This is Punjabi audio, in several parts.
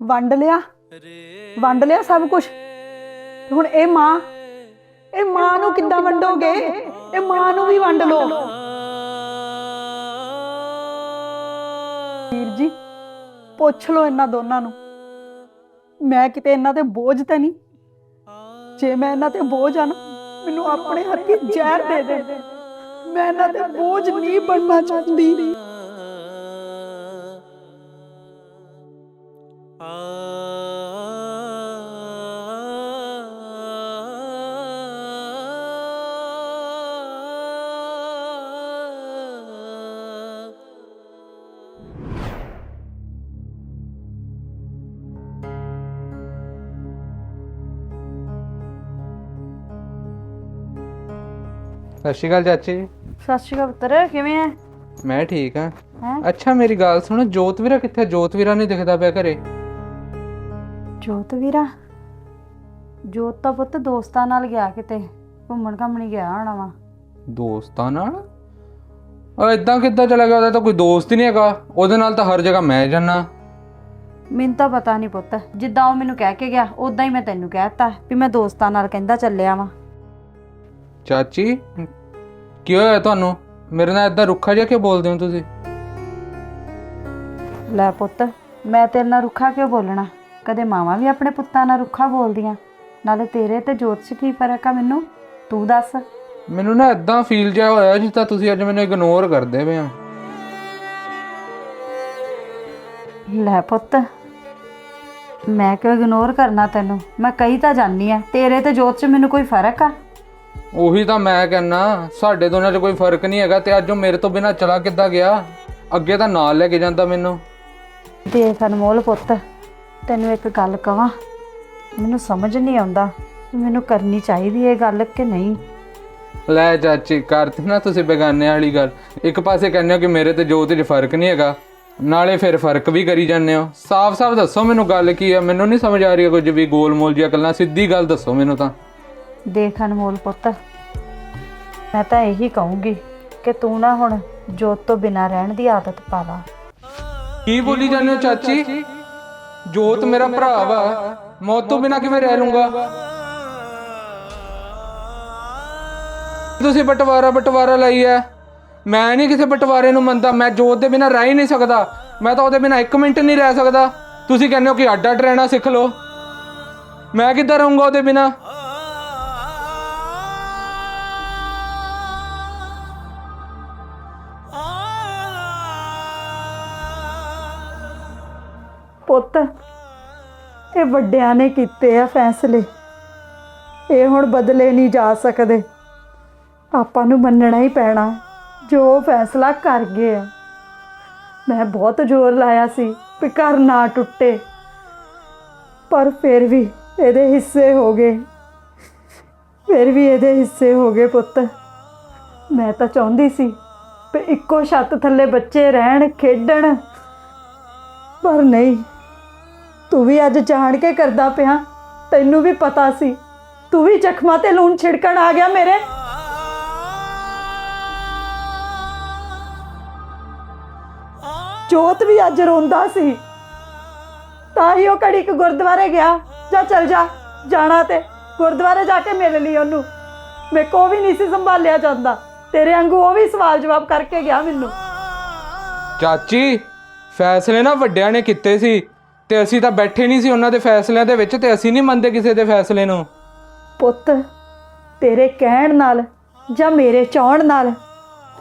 ਵੰਡ ਲਿਆ। ਵੰਡ ਲਿਆ ਸਭ ਕੁਝ ਹੁਣ ਇਹ ਮਾਂ ਇਹ ਮਾਂ ਨੂੰ ਕਿੱਦਾਂ ਵੰਡੋਗੇ? ਇਹ ਮਾਂ ਨੂੰ ਵੀ ਵੰਡ ਲਓ। ਵੀਰ ਜੀ, ਪੁੱਛ ਲਓ ਇਹਨਾਂ ਦੋਨਾਂ ਨੂੰ। ਮੈਂ ਕਿਤੇ ਇਹਨਾਂ ਤੇ ਬੋਝ ਤਾਂ ਨਹੀਂ। ਜੇ ਮੈਂ ਇਹਨਾਂ ਤੇ ਬੋਝ ਆ ਨਾ, ਮੈਨੂੰ ਆਪਣੇ ਹੱਥੀ ਜ਼ਹਿਰ ਦੇ ਦੇ। ਮੈਂ ਇਹਨਾਂ ਤੇ ਬੋਝ ਨਹੀਂ ਬਣਨਾ ਚਾਹੁੰਦੀ। ਸਤਿ ਸ਼੍ਰੀ ਅਕਾਲ ਚਾਚੀ। ਜੀ ਸਤਿ ਸ਼੍ਰੀ ਅਕਾਲ ਪੁੱਤਰ ਕਿਵੇਂ ਐ? ਮੈਂ ਠੀਕ ਹਾਂ ਹੈਂ? ਅੱਛਾ ਮੇਰੀ ਗੱਲ ਸੁਣੋ ਜੋਤ ਵੀਰਾ ਕਿੱਥੇ ਜੋਤ ਵੀਰਾ ਨਹੀਂ ਦਿਖਦਾ ਪਿਆ ਘਰੇ। ਜੋਤ ਵੀਰਾ? ਜੋਤ ਤਾਂ ਪੁੱਤ ਦੋਸਤਾਂ ਨਾਲ ਗਿਆ ਕਿਤੇ ਘੁੰਮਣ ਘਾਮਣ ਗਿਆ ਹੋਣਾ ਵਾ। ਦੋਸਤਾਂ ਨਾਲ? ਉਹ ਇਦਾਂ ਕਿੱਦਾਂ ਚਲਾ ਗਿਆ ਉਹਦਾ ਤਾਂ ਕੋਈ ਦੋਸਤ ਹੀ ਨਹੀਂ ਹੈਗਾ। ਉਹਦੇ ਨਾਲ ਤਾਂ ਹਰ ਜਗ੍ਹਾ ਮੈਂ ਜਾਣਾ ਮੈਨੂੰ ਤਾਂ ਪਤਾ ਨਹੀਂ ਪੁੱਤ ਜਿੱਦਾਂ ਉਹ ਮੈਨੂੰ ਕਹਿ ਕੇ ਗਿਆ ਉਦਾਂ ਹੀ ਮੈਂ ਤੈਨੂੰ ਕਹਿਤਾ ਵੀ ਮੈਂ ਦੋਸਤਾਂ ਨਾਲ ਕਹਿੰਦਾ ਚੱਲਿਆ ਵਾਂ। ਚਾਚੀ ਕੀ ਹੋਇਆ ਤੁਹਾਨੂੰ? ਮੇਰੇ ਨਾਲ ਇਦਾਂ ਰੁੱਖਾ ਜਿਹਾ ਕਿਉਂ ਬੋਲਦੇ ਹੋ ਤੁਸੀਂ? ਲੈ ਪੁੱਤ ਮੈਂ ਤੇਰੇ ਨਾਲ ਰੁੱਖਾ ਕਿਉਂ ਬੋਲਣਾ? ਕਦੇ ਮਾਵਾਂ ਵੀ ਆਪਣੇ ਪੁੱਤਾਂ ਨਾਲ ਰੁੱਖਾ ਬੋਲਦੀਆਂ? ਨਾਲੇ ਤੇਰੇ ਤੇ ਜੋਤ 'ਚ ਕੀ ਫ਼ਰਕ ਆ ਮੈਨੂੰ? ਤੂੰ ਦੱਸ। ਮੈਨੂੰ ਨਾ ਇਦਾਂ ਫੀਲ ਜਿਹਾ ਹੋਇਆ ਜਿਸ ਤਾਂ ਤੁਸੀਂ ਅੱਜ ਮੈਨੂੰ ਇਗਨੋਰ ਕਰਦੇ ਪਏ ਆ। ਲੈ ਪੁੱਤ ਮੈਂ ਕਿਉਂ ਇਗਨੋਰ ਕਰਨਾ ਤੈਨੂੰ? ਮੈਂ ਕਹੀ ਤਾਂ ਜਾਨੀ ਆ ਤੇਰੇ ਤੇ ਜੋਤ 'ਚ ਮੈਨੂੰ ਕੋਈ ਫ਼ਰਕ ਆ? ਉਹੀ ਤਾਂ ਮੈਂ ਕਹਿੰਨਾ ਸਾਡੇ ਦੋਨਾਂ 'ਚ ਕੋਈ ਫ਼ਰਕ ਨਹੀਂ ਹੈਗਾ ਤੇ ਅੱਜ ਉਹ ਮੇਰੇ ਤੋਂ ਬਿਨਾ ਚਲਾ ਕਿੱਦਾਂ ਗਿਆ? ਅੱਗੇ ਤਾਂ ਨਾਲ ਲੈ ਕੇ ਜਾਂਦਾ ਮੈਨੂੰ। ਦੇਖ ਅਨਮੋਲ ਪੁੱਤ ਤੈਨੂੰ ਇੱਕ ਗੱਲ ਕਵਾਂ ਮੈਨੂੰ ਸਮਝ ਨਹੀਂ ਆਉਂਦਾ ਕਿ ਮੈਨੂੰ ਕਰਨੀ ਚਾਹੀਦੀ ਇਹ ਗੱਲ ਕਿ ਨਹੀਂ। ਲੈ ਚਾਚੀ ਕਰਤੀ ਨਾ ਤੁਸੀਂ ਬੇਗਾਨੇ ਵਾਲੀ ਗੱਲ। ਇੱਕ ਪਾਸੇ ਕਹਿੰਦੇ ਹੋ ਕਿ ਮੇਰੇ ਤੇ ਜੋਤ 'ਚ ਫ਼ਰਕ ਨਹੀਂ ਹੈਗਾ ਨਾਲੇ ਫਿਰ ਫ਼ਰਕ ਵੀ ਕਰੀ ਜਾਂਦੇ ਹੋ। ਸਾਫ਼-ਸਾਫ਼ ਦੱਸੋ ਮੈਨੂੰ ਗੱਲ ਕੀ ਹੈ ਮੈਨੂੰ ਨਹੀਂ ਸਮਝ ਆ ਰਹੀ ਕੁਝ ਵੀ ਗੋਲ-ਮੋਲ ਜਿਹੀਆਂ ਗੱਲਾਂ ਸਿੱਧੀ ਗੱਲ ਦੱਸੋ ਮੈਨੂੰ ਤਾਂ। ਦੇਖ ਅਨਮੋਲ ਪੁੱਤ ਮੈਂ ਤਾਂ ਇਹੀ ਕਹੂੰਗੀ ਕਿ ਤੂੰ ਨਾ ਹੁਣ ਜੋਤ ਤੋਂ ਬਿਨਾਂ ਰਹਿਣ ਦੀ ਆਦਤ ਪਾ ਲਾ। ਕੀ ਬੋਲੀ ਜਾਂਦੇ ਹੋ ਚਾਚੀ? ਜੋਤ ਮੇਰਾ ਭਰਾ ਵਾ ਮੌਤ ਤੋਂ ਬਿਨਾ ਕਿਵੇਂ ਰਹਿ ਲੂੰਗਾ? ਤੁਸੀਂ ਬਟਵਾਰਾ ਬਟਵਾਰਾ ਲਈ ਐ। ਮੈਂ ਨਹੀਂ ਕਿਸੇ ਬਟਵਾਰੇ ਨੂੰ ਮੰਨਦਾ ਮੈਂ ਜੋਤ ਦੇ ਬਿਨਾ ਰਹਿ ਹੀ ਨਹੀਂ ਸਕਦਾ। ਮੈਂ ਤਾਂ ਉਹਦੇ ਬਿਨਾ 1 ਮਿੰਟ ਨਹੀਂ ਰਹਿ ਸਕਦਾ। ਤੁਸੀਂ ਕਹਿੰਦੇ ਹੋ ਕਿ ਅੱਡ ਅੱਡ ਰਹਿਣਾ ਸਿੱਖ ਲਓ। ਮੈਂ ਕਿੱਦਾਂ ਰਹੂੰਗਾ ਉਹਦੇ ਬਿਨਾ? ਇਹ ਵੱਡਿਆਂ ਨੇ ਕੀਤੇ ਆ ਫੈਸਲੇ। ਇਹ ਹੁਣ ਬਦਲੇ ਨਹੀਂ ਜਾ ਸਕਦੇ। ਆਪਾਂ ਨੂੰ ਮੰਨਣਾ ਹੀ ਪੈਣਾ, ਜੋ ਫੈਸਲਾ ਕਰ ਗਏ ਆ। ਮੈਂ ਬਹੁਤ ਜ਼ੋਰ ਲਾਇਆ ਸੀ ਵੀ ਘਰ ਨਾ ਟੁੱਟੇ। ਪਰ ਫਿਰ ਵੀ ਇਹਦੇ ਹਿੱਸੇ ਹੋ ਗਏ। ਫਿਰ ਵੀ ਇਹਦੇ ਹਿੱਸੇ ਹੋ ਗਏ ਪੁੱਤ। ਮੈਂ ਤਾਂ ਚਾਹੁੰਦੀ ਸੀ ਵੀ ਇੱਕੋ ਛੱਤ ਥੱਲੇ ਬੱਚੇ ਰਹਿਣ, ਖੇਡਣ। ਪਰ ਨਹੀਂ। ਤੂੰ ਵੀ ਅੱਜ ਜਾਣ ਕੇ ਕਰਦਾ ਪਿਆ। ਤੈਨੂੰ ਵੀ ਪਤਾ ਸੀ। ਤੂੰ ਵੀ ਜ਼ਖਮਾਂ ਤੇ ਲੂਣ ਛਿੜਕਣ ਆ ਗਿਆ ਮੇਰੇ। ਜੋਤ ਵੀ ਅੱਜ ਰੋਂਦਾ ਸੀ। ਤਾਂ ਹੀ ਉਹ ਘੜੀ ਕੁ ਗੁਰਦੁਆਰੇ ਗਿਆ। ਜਾ ਚਲ ਜਾ, ਜਾਣਾ ਤੇ। ਗੁਰਦੁਆਰੇ ਜਾ ਕੇ ਮਿਲ ਲਈ ਉਹਨੂੰ। ਮੇਰੇ ਕੋ ਵੀ ਨਹੀਂ ਸੀ ਸੰਭਾਲਿਆ ਜਾਂਦਾ। ਤੇਰੇ ਵਾਂਗੂ ਉਹ ਵੀ ਸਵਾਲ ਜਵਾਬ ਕਰਕੇ ਗਿਆ ਮੈਨੂੰ। ਚਾਚੀ, ਫੈਸਲੇ ਨਾ ਵੱਡਿਆਂ ਨੇ ਕੀਤੇ ਸੀ। ਤੇ ਅਸੀਂ ਤਾਂ ਬੈਠੇ ਨਹੀਂ ਸੀ ਉਹਨਾਂ ਦੇ ਫੈਸਲਿਆਂ ਦੇ ਵਿੱਚ ਤੇ ਅਸੀਂ ਨਹੀਂ ਮੰਨਦੇ ਕਿਸੇ ਦੇ ਫੈਸਲੇ ਨੂੰ। ਪੁੱਤ ਤੇਰੇ ਕਹਿਣ ਨਾਲ ਜਾਂ ਮੇਰੇ ਚਾਹਣ ਨਾਲ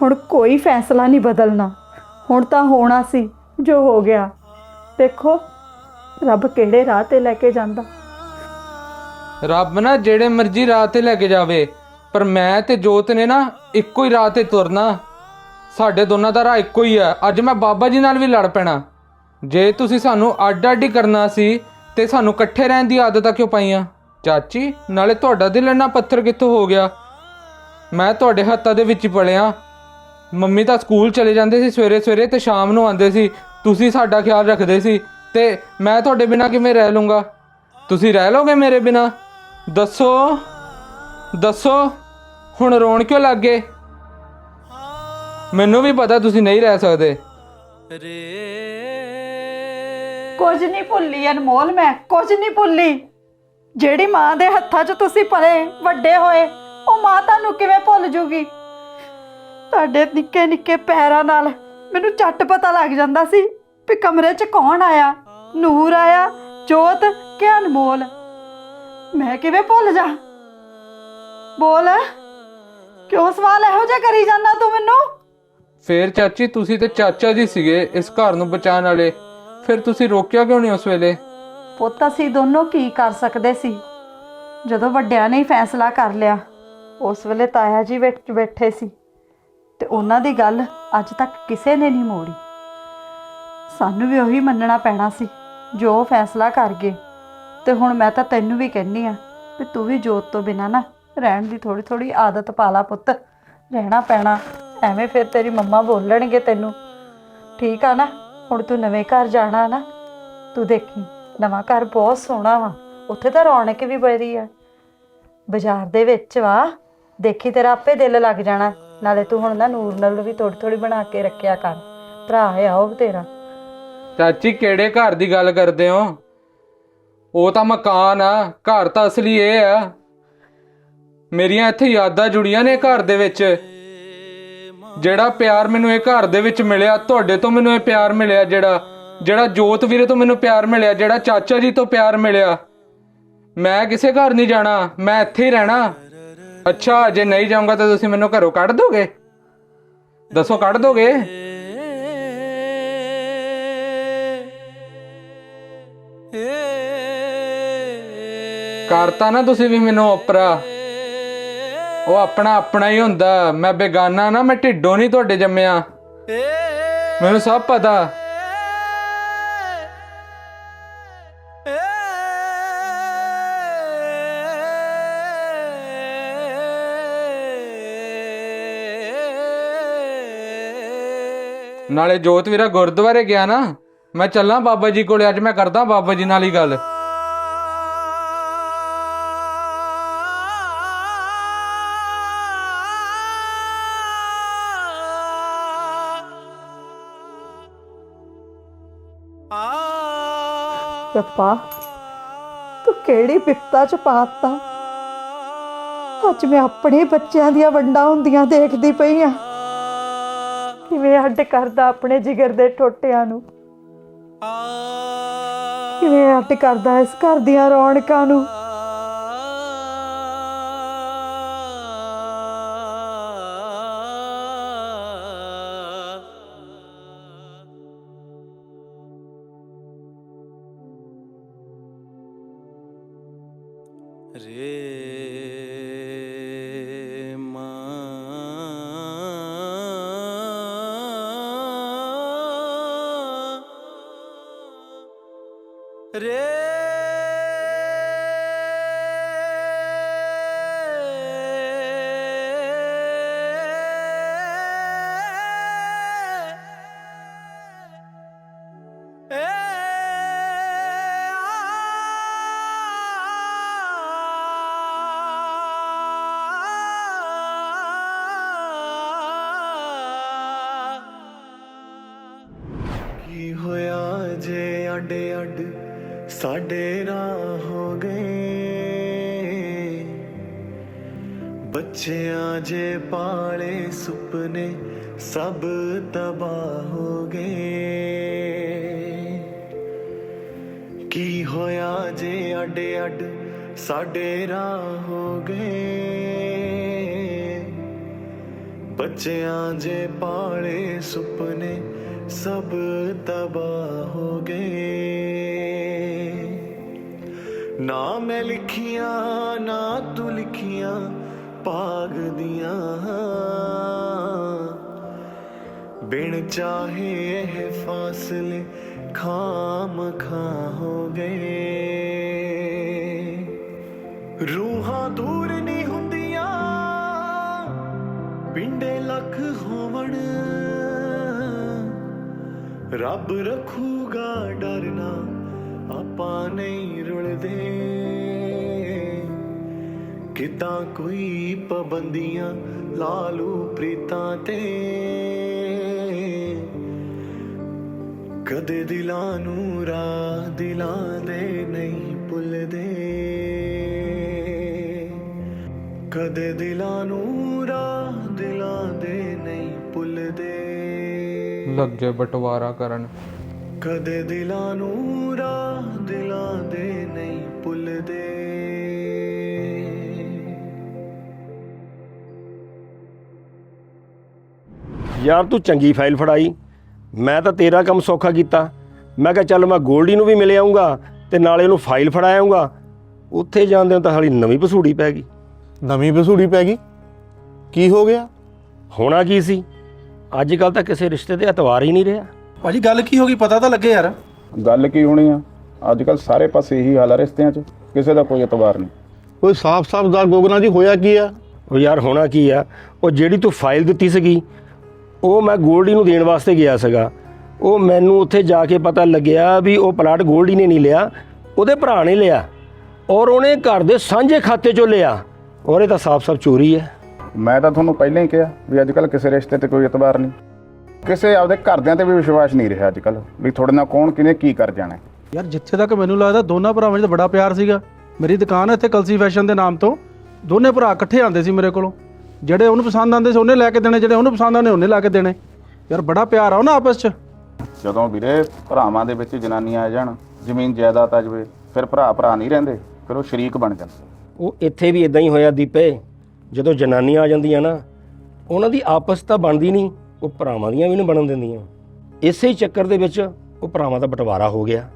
ਹੁਣ ਕੋਈ ਫੈਸਲਾ ਨਹੀਂ ਬਦਲਣਾ। ਹੁਣ ਤਾਂ ਹੋਣਾ ਸੀ ਜੋ ਹੋ ਗਿਆ। ਦੇਖੋ ਰੱਬ ਕਿਹੜੇ ਰਾਹ ਤੇ ਲੈ ਕੇ ਜਾਂਦਾ। ਰੱਬ ਨਾ ਜਿਹੜੇ ਮਰਜ਼ੀ ਰਾਹ ਤੇ ਲੈ ਕੇ ਜਾਵੇ ਪਰ ਮੈਂ ਤੇ ਜੋਤ ਨੇ ਨਾ ਇੱਕੋ ਹੀ ਰਾਹ ਤੇ ਤੁਰਨਾ। ਸਾਡੇ ਦੋਨਾਂ ਦਾ ਰਾਹ ਇੱਕੋ ਹੀ ਹੈ ਅੱਜ ਮੈਂ ਬਾਬਾ ਜੀ ਨਾਲ ਵੀ ਲੜ ਪੈਣਾ। ਜੇ ਤੁਸੀਂ ਸਾਨੂੰ ਅੱਡ ਅੱਡ ਹੀ ਕਰਨਾ ਸੀ ਤੇ ਸਾਨੂੰ ਇਕੱਠੇ ਰਹਿਣ ਦੀ ਆਦਤਾਂ ਕਿਉਂ ਪਾਈਆਂ? ਚਾਚੀ, ਨਾਲੇ ਤੁਹਾਡਾ ਦਿਲ ਇੰਨਾ ਪੱਥਰ ਕਿੱਥੋਂ ਹੋ ਗਿਆ? ਮੈਂ ਤੁਹਾਡੇ ਹੱਥਾਂ ਦੇ ਵਿੱਚ ਹੀ ਪਲਿਆ। ਮੰਮੀ ਤਾਂ ਸਕੂਲ ਚਲੇ ਜਾਂਦੇ ਸੀ ਸਵੇਰੇ ਸਵੇਰੇ ਤੇ ਸ਼ਾਮ ਨੂੰ ਆਉਂਦੇ ਸੀ। ਤੁਸੀਂ ਸਾਡਾ ਖਿਆਲ ਰੱਖਦੇ ਸੀ ਤੇ ਮੈਂ ਤੁਹਾਡੇ ਬਿਨਾ ਕਿਵੇਂ ਰਹਿ ਲੂੰਗਾ? ਤੁਸੀਂ ਰਹਿ ਲੋਗੇ ਮੇਰੇ ਬਿਨਾ? ਦੱਸੋ ਦੱਸੋ, ਹੁਣ ਰੋਣ ਕਿਉਂ ਲੱਗ ਗਏ? ਮੈਨੂੰ ਵੀ ਪਤਾ ਤੁਸੀਂ ਨਹੀਂ ਰਹਿ ਸਕਦੇ। ਕੁਛ ਕੁਝ ਨਹੀਂ ਭੁੱਲੀ ਅਨਮੋਲ ਮੈਂ, ਕੁਝ ਨਹੀਂ ਭੁੱਲੀ। ਜਿਹੜੀ ਮਾਂ ਦੇ ਹੱਥਾਂ 'ਚ ਤੁਸੀਂ ਪਲੇ ਵੱਡੇ ਹੋਏ, ਉਹ ਮਾਂ ਤੁਹਾਨੂੰ ਕਿਵੇਂ ਭੁੱਲ ਜੂਗੀ? ਤੁਹਾਡੇ ਨਿੱਕੇ ਨਿੱਕੇ ਪੈਰਾਂ ਨਾਲ ਮੈਨੂੰ ਝੱਟ ਪਤਾ ਲੱਗ ਜਾਂਦਾ ਸੀ ਵੀ ਕਮਰੇ 'ਚ ਕੌਣ ਆਇਆ, ਨੂਰ ਆਇਆ, ਜੋਤ ਕਿ ਅਨਮੋਲ। ਮੈਂ ਕਿਵੇਂ ਭੁੱਲ ਜਾ? ਬੋਲ, ਕਿਉਂ ਸਵਾਲ ਇਹੋ ਜਿਹਾ ਕਰੀ ਜਾਂਦਾ ਤੂੰ ਮੈਨੂੰ? ਫੇਰ ਚਾਚੀ, ਤੁਸੀਂ ਤੇ ਚਾਚਾ ਜੀ ਸੀਗੇ ਇਸ ਘਰ ਨੂੰ ਬਚਾਉਣ ਵਾਲੇ। ਫਿਰ ਤੁਸੀਂ ਰੋਕਿਆ ਕਿਉਂ ਨਹੀਂ ਉਸ ਵੇਲੇ? ਪੁੱਤ, ਅਸੀਂ ਦੋਨੋਂ ਕੀ ਕਰ ਸਕਦੇ ਸੀ? ਜਦੋਂ ਵੱਡਿਆਂ ਨੇ ਹੀ ਫੈਸਲਾ ਕਰ ਲਿਆ, ਉਸ ਵੇਲੇ ਤਾਇਆ ਜੀ ਵਿੱਚ ਬੈਠੇ ਸੀ। ਤੇ ਉਹਨਾਂ ਦੀ ਗੱਲ ਅੱਜ ਤੱਕ ਕਿਸੇ ਨੇ ਨਹੀਂ ਮੋੜੀ। ਸਾਨੂੰ ਵੀ ਉਹੀ ਮੰਨਣਾ ਪੈਣਾ ਸੀ, ਜੋ ਉਹ ਫੈਸਲਾ ਕਰ ਗਏ। ਤੇ ਹੁਣ ਮੈਂ ਤਾਂ ਤੈਨੂੰ ਵੀ ਕਹਿੰਨੀ ਆ ਵੀ ਤੂੰ ਵੀ ਜੋਤ ਤੋਂ ਬਿਨਾ ਨਾ ਰਹਿਣ ਦੀ ਥੋੜੀ ਥੋੜੀ ਆਦਤ ਪਾ ਲਾ ਪੁੱਤ। ਰਹਿਣਾ ਪੈਣਾ, ਐਵੇਂ ਫਿਰ ਤੇਰੀ ਮੰਮਾ ਬੋਲਣਗੇ ਤੈਨੂੰ। ਠੀਕ ਆ ਨਾ? ਹੁਣ ਤੂੰ ਨਵੇਂ ਘਰ ਜਾਣਾ ਨਾ, ਤੂੰ ਦੇਖੀ, ਨਵਾਂ ਘਰ ਬਹੁਤ ਸੋਹਣਾ ਵਾ, ਉੱਥੇ ਤਾਂ ਰੌਣਕ ਵੀ ਬੜੀ ਆ। ਬਾਜ਼ਾਰ ਦੇ ਵਿੱਚ ਵਾ, ਦੇਖੀ ਤੇਰਾ ਆਪੇ ਦਿਲ ਲੱਗ ਜਾਣਾ, ਨਾਲੇ ਤੂੰ ਹੁਣ ਨਾ ਨੂਰ ਨਾਲ ਵੀ ਥੋੜੀ ਥੋੜੀ ਬਣਾ ਕੇ ਰੱਖਿਆ ਕਰ, ਭਰਾ ਆ ਉਹ ਤੇਰਾ। ਚਾਚੀ, ਕਿਹੜੇ ਘਰ ਦੀ ਗੱਲ ਕਰਦੇ ਹੋ? ਉਹ ਤਾਂ ਮਕਾਨ ਆ, ਘਰ ਤਾਂ ਅਸਲੀ ਇਹ ਆ। ਮੇਰੀਆਂ ਇੱਥੇ ਯਾਦਾਂ ਜੁੜੀਆਂ ਨੇ ਘਰ ਦੇ ਵਿੱਚ। ਜਿਹੜਾ ਪਿਆਰ ਮੈਨੂੰ ਇਹ ਘਰ ਦੇ ਵਿੱਚ ਮਿਲਿਆ, ਤੁਹਾਡੇ ਤੋਂ ਮੈਨੂੰ ਇਹ ਪਿਆਰ ਮਿਲਿਆ ਜਿਹੜਾ ਜਿਹੜਾ ਜੋਤ ਵੀਰੇ ਤੋਂ ਮੈਨੂੰ ਪਿਆਰ ਮਿਲਿਆ, ਜਿਹੜਾ ਚਾਚਾ ਜੀ ਤੋਂ ਪਿਆਰ ਮਿਲਿਆ। ਮੈਂ ਕਿਸੇ ਘਰ ਨਹੀਂ ਜਾਣਾ, ਮੈਂ ਇੱਥੇ ਹੀ ਰਹਿਣਾ। ਅੱਛਾ, ਜੇ ਨਹੀਂ ਜਾਊਂਗਾ ਤਾਂ ਤੁਸੀਂ ਮੈਨੂੰ ਘਰੋਂ ਕੱਢ ਦੋਗੇ? ਦੱਸੋ ਕੱਢ ਦੋਗੇ? ਕਰਤਾ ਨਾ ਤੁਸੀਂ ਵੀ ਮੈਨੂੰ ਓਪਰਾ। ਉਹ ਆਪਣਾ ਆਪਣਾ ਹੀ ਹੁੰਦਾ। ਮੈਂ ਬੇਗਾਨਾ ਨਾ, ਮੈਂ ਢਿੱਡੋਂ ਨਹੀਂ ਤੁਹਾਡੇ ਜੰਮਿਆ। ਮੈਨੂੰ ਸਭ ਪਤਾ। ਨਾਲੇ ਜੋਤ ਵੀਰਾ ਗੁਰਦੁਆਰੇ ਗਿਆ ਨਾ। ਮੈਂ ਚੱਲਾਂ ਬਾਬਾ ਜੀ ਕੋਲੇ, ਅੱਜ ਮੈਂ ਕਰਦਾ ਬਾਬਾ ਜੀ ਨਾਲ ਹੀ ਗੱਲ। ਰੱਬਾ ਤੂੰ ਕਿਹੜੀ ਬਿਪਤਾ ਚ ਪਾਤਾ? ਅੱਜ ਮੈਂ ਆਪਣੇ ਬੱਚਿਆਂ ਦੀਆਂ ਵੰਡਾਂ ਹੁੰਦੀਆਂ ਦੇਖਦੀ ਪਈ ਆ। ਕਿਵੇਂ ਅੱਡ ਕਰਦਾ ਆਪਣੇ ਜਿਗਰ ਦੇ ਟੋਟਿਆਂ ਨੂੰ। ਕਿਵੇਂ ਅੱਡ ਕਰਦਾ ਇਸ ਘਰ ਦੀਆਂ ਰੌਣਕਾਂ ਨੂੰ। ਪਾਲੇ ਸੁਪਨੇ ਸਭ ਤਬਾਹ ਹੋ ਗਏ ਕੀ ਹੋਇਆ ਜੇ ਅੱਡ ਅੱਡ ਸਾਡੇ ਰਾਹ ਹੋ ਗਏ ਬੱਚਿਆਂ ਜੇ ਪਾਲੇ ਸੁਪਨੇ ਸਭ ਤਬਾਹ ਹੋ ਗਏ ਨਾ ਮੈਂ ਲਿਖੀਆਂ ਨਾ ਤੂੰ ਲਿਖੀਆਂ ਭਾਗ ਦੀਆਂ ਬਿਨ ਚਾਹੇ ਇਹ ਫਾਸਲੇ ਖਾਮ ਖਾ ਹੋ ਗਏ। ਰੂਹਾਂ ਦੂਰ ਨਹੀਂ ਹੁੰਦੀਆਂ, ਪਿੰਡੇ ਲੱਖ ਹੋਵਣ। ਰੱਬ ਰੱਖੂਗਾ ਡਰਨਾ, ਆਪਾਂ ਨਹੀਂ ਰੁਲਦੇ। ਕਿਤਾ ਕੋਈ ਪਾਬੰਦੀਆਂ, ਲਾਲੂ ਪ੍ਰੀਤਾਂ ਤੇ। ਕਦੇ ਦਿਲਾਂ ਨੂੰ ਰਾਹ ਦਿਲਾਂ ਦੇ ਨਹੀਂ ਭੁੱਲਦੇ। ਕਦੇ ਦਿਲਾਂ ਨੂੰ ਰਾਹ ਦਿਲਾਂ ਦੇ ਨਹੀਂ ਭੁੱਲਦੇ। ਲੱਗੇ ਬਟਵਾਰਾ ਕਰਨ। ਕਦੇ ਦਿਲਾਂ ਨੂੰ ਰਾਹ ਦਿਲਾਂ ਦੇ ਨਹੀਂ ਭੁੱਲਦੇ। ਯਾਰ ਤੂੰ ਚੰਗੀ ਫਾਈਲ ਫੜਾਈ। ਮੈਂ ਤਾਂ ਤੇਰਾ ਕੰਮ ਸੌਖਾ ਕੀਤਾ। ਮੈਂ ਕਿਹਾ ਚੱਲ ਮੈਂ ਗੋਲਡੀ ਨੂੰ ਵੀ ਮਿਲ ਆਉਂਗਾ ਤੇ ਨਾਲੇ ਉਹਨੂੰ ਫਾਈਲ ਫੜਾ ਆਉਂਗਾ ਉੱਥੇ ਜਾਂਦੇ ਤਾਂ ਹਾਲੀ ਨਵੀਂ ਪਸੂੜੀ ਪੈ ਗਈ। ਨਵੀਂ ਵਸੂੜੀ ਪੈ ਗਈ? ਕੀ ਹੋ ਗਿਆ? ਹੋਣਾ ਕੀ ਸੀ? ਅੱਜ ਕੱਲ ਤਾਂ ਕਿਸੇ ਰਿਸ਼ਤੇ ਤੇ ਇਤਵਾਰ ਹੀ ਨਹੀਂ ਰਿਹਾ। ਭਾਜੀ ਗੱਲ ਕੀ ਹੋ ਗਈ? ਪਤਾ ਤਾਂ ਲੱਗੇ ਯਾਰ। ਗੱਲ ਕੀ ਹੋਣੀ ਆ? ਅੱਜ ਕੱਲ ਸਾਰੇ ਪਾਸੇ ਇਹੀ ਹਾਲ ਆ ਰਿਸ਼ਤਿਆਂ 'ਚ। ਕਿਸੇ ਦਾ ਕੋਈ ਇਤਬਾਰ ਨਹੀਂ। ਕੋਈ ਸਾਫ਼-ਸਾਫ਼ ਦਾ ਗੋਗਨਾ ਜੀ ਹੋਇਆ ਕੀ ਆ? ਉਹ ਯਾਰ ਹੋਣਾ ਕੀ ਆ? ਉਹ ਜਿਹੜੀ ਤੂੰ ਫਾਈਲ ਦਿੱਤੀ ਸੀਗੀ ਉਹ ਮੈਂ ਗੋਲਡੀ ਨੂੰ ਦੇਣ ਵਾਸਤੇ ਗਿਆ ਸੀਗਾ। ਉਹ ਮੈਨੂੰ ਉੱਥੇ ਜਾ ਕੇ ਪਤਾ ਲੱਗਿਆ ਵੀ ਉਹ ਪਲਾਟ ਗੋਲਡੀ ਨੇ ਨਹੀਂ ਲਿਆ ਉਹਦੇ ਭਰਾ ਨੇ ਲਿਆ ਔਰ ਉਹਨੇ ਘਰ ਦੇ ਸਾਂਝੇ ਖਾਤੇ 'ਚੋਂ ਲਿਆ। ਔਰ ਇਹ ਤਾਂ ਸਾਫ਼-ਸਾਫ਼ ਚੋਰੀ ਹੈ। ਮੈਂ ਤਾਂ ਤੁਹਾਨੂੰ ਪਹਿਲਾਂ ਹੀ ਕਿਹਾ ਵੀ ਅੱਜ ਕੱਲ ਕਿਸੇ ਰਿਸ਼ਤੇ ਤੇ ਕੋਈ ਇਤਬਾਰ ਨਹੀਂ। ਕਿਸੇ ਆਪਦੇ ਘਰਦਿਆਂ ਤੇ ਵੀ ਵਿਸ਼ਵਾਸ ਨਹੀਂ ਰਿਹਾ ਅੱਜ ਕੱਲ ਵੀ ਤੁਹਾਡੇ ਨਾਲ ਕੌਣ ਕਿਨੇ ਕੀ ਕਰ ਜਾਣਾ। ਯਾਰ ਜਿੱਥੇ ਤੱਕ ਮੈਨੂੰ ਲੱਗਦਾ ਦੋਨਾਂ ਭਰਾਵਾਂ 'ਚ ਤਾਂ ਬੜਾ ਪਿਆਰ ਸੀਗਾ। ਮੇਰੀ ਦੁਕਾਨ ਹੈ ਇੱਥੇ ਕਲਸੀ ਫੈਸ਼ਨ ਦੇ ਨਾਮ ਤੋਂ। ਦੋਨੇ ਭਰਾ ਇਕੱਠੇ ਆਉਂਦੇ ਸੀ ਮੇਰੇ ਕੋਲੋਂ। ਜਿਹੜੇ ਉਹਨੂੰ ਪਸੰਦ ਆਉਂਦੇ ਸੀ ਉਹਨੇ ਲੈ ਕੇ ਦੇਣੇ ਜਿਹੜੇ ਉਹਨੂੰ ਪਸੰਦ ਆਉਂਦੇ ਉਹਨੇ ਲੈ ਕੇ ਦੇਣੇ। ਯਾਰ ਬੜਾ ਪਿਆਰ ਆ ਉਹ ਨਾ ਆਪਸ 'ਚ। ਜਦੋਂ ਵੀਰੇ ਭਰਾਵਾਂ ਦੇ ਵਿੱਚ ਜਨਾਨੀਆਂ ਆ ਜਾਣ ਜ਼ਮੀਨ ਜਾਇਦਾਦ ਆ ਜਾਵੇ ਫਿਰ ਭਰਾ ਭਰਾ ਨਹੀਂ ਰਹਿੰਦੇ ਫਿਰ ਉਹ ਸ਼ਰੀਕ ਬਣ ਜਾਂਦੇ। ਉਹ ਇੱਥੇ ਵੀ ਇਦਾਂ ਹੀ ਹੋਇਆ ਦੀਪੇ ਜਦੋਂ ਜਨਾਨੀਆਂ ਆ ਜਾਂਦੀਆਂ ਨਾ ਉਹਨਾਂ ਦੀ ਆਪਸ ਤਾਂ ਬਣਦੀ ਨਹੀਂ ਉਹ ਭਰਾਵਾਂ ਦੀਆਂ ਵੀ ਨਹੀਂ ਬਣਨ ਦਿੰਦੀਆਂ। ਇਸੇ ਹੀ ਚੱਕਰ ਦੇ ਵਿੱਚ ਉਹ ਭਰਾਵਾਂ ਦਾ ਬਟਵਾਰਾ ਹੋ ਗਿਆ।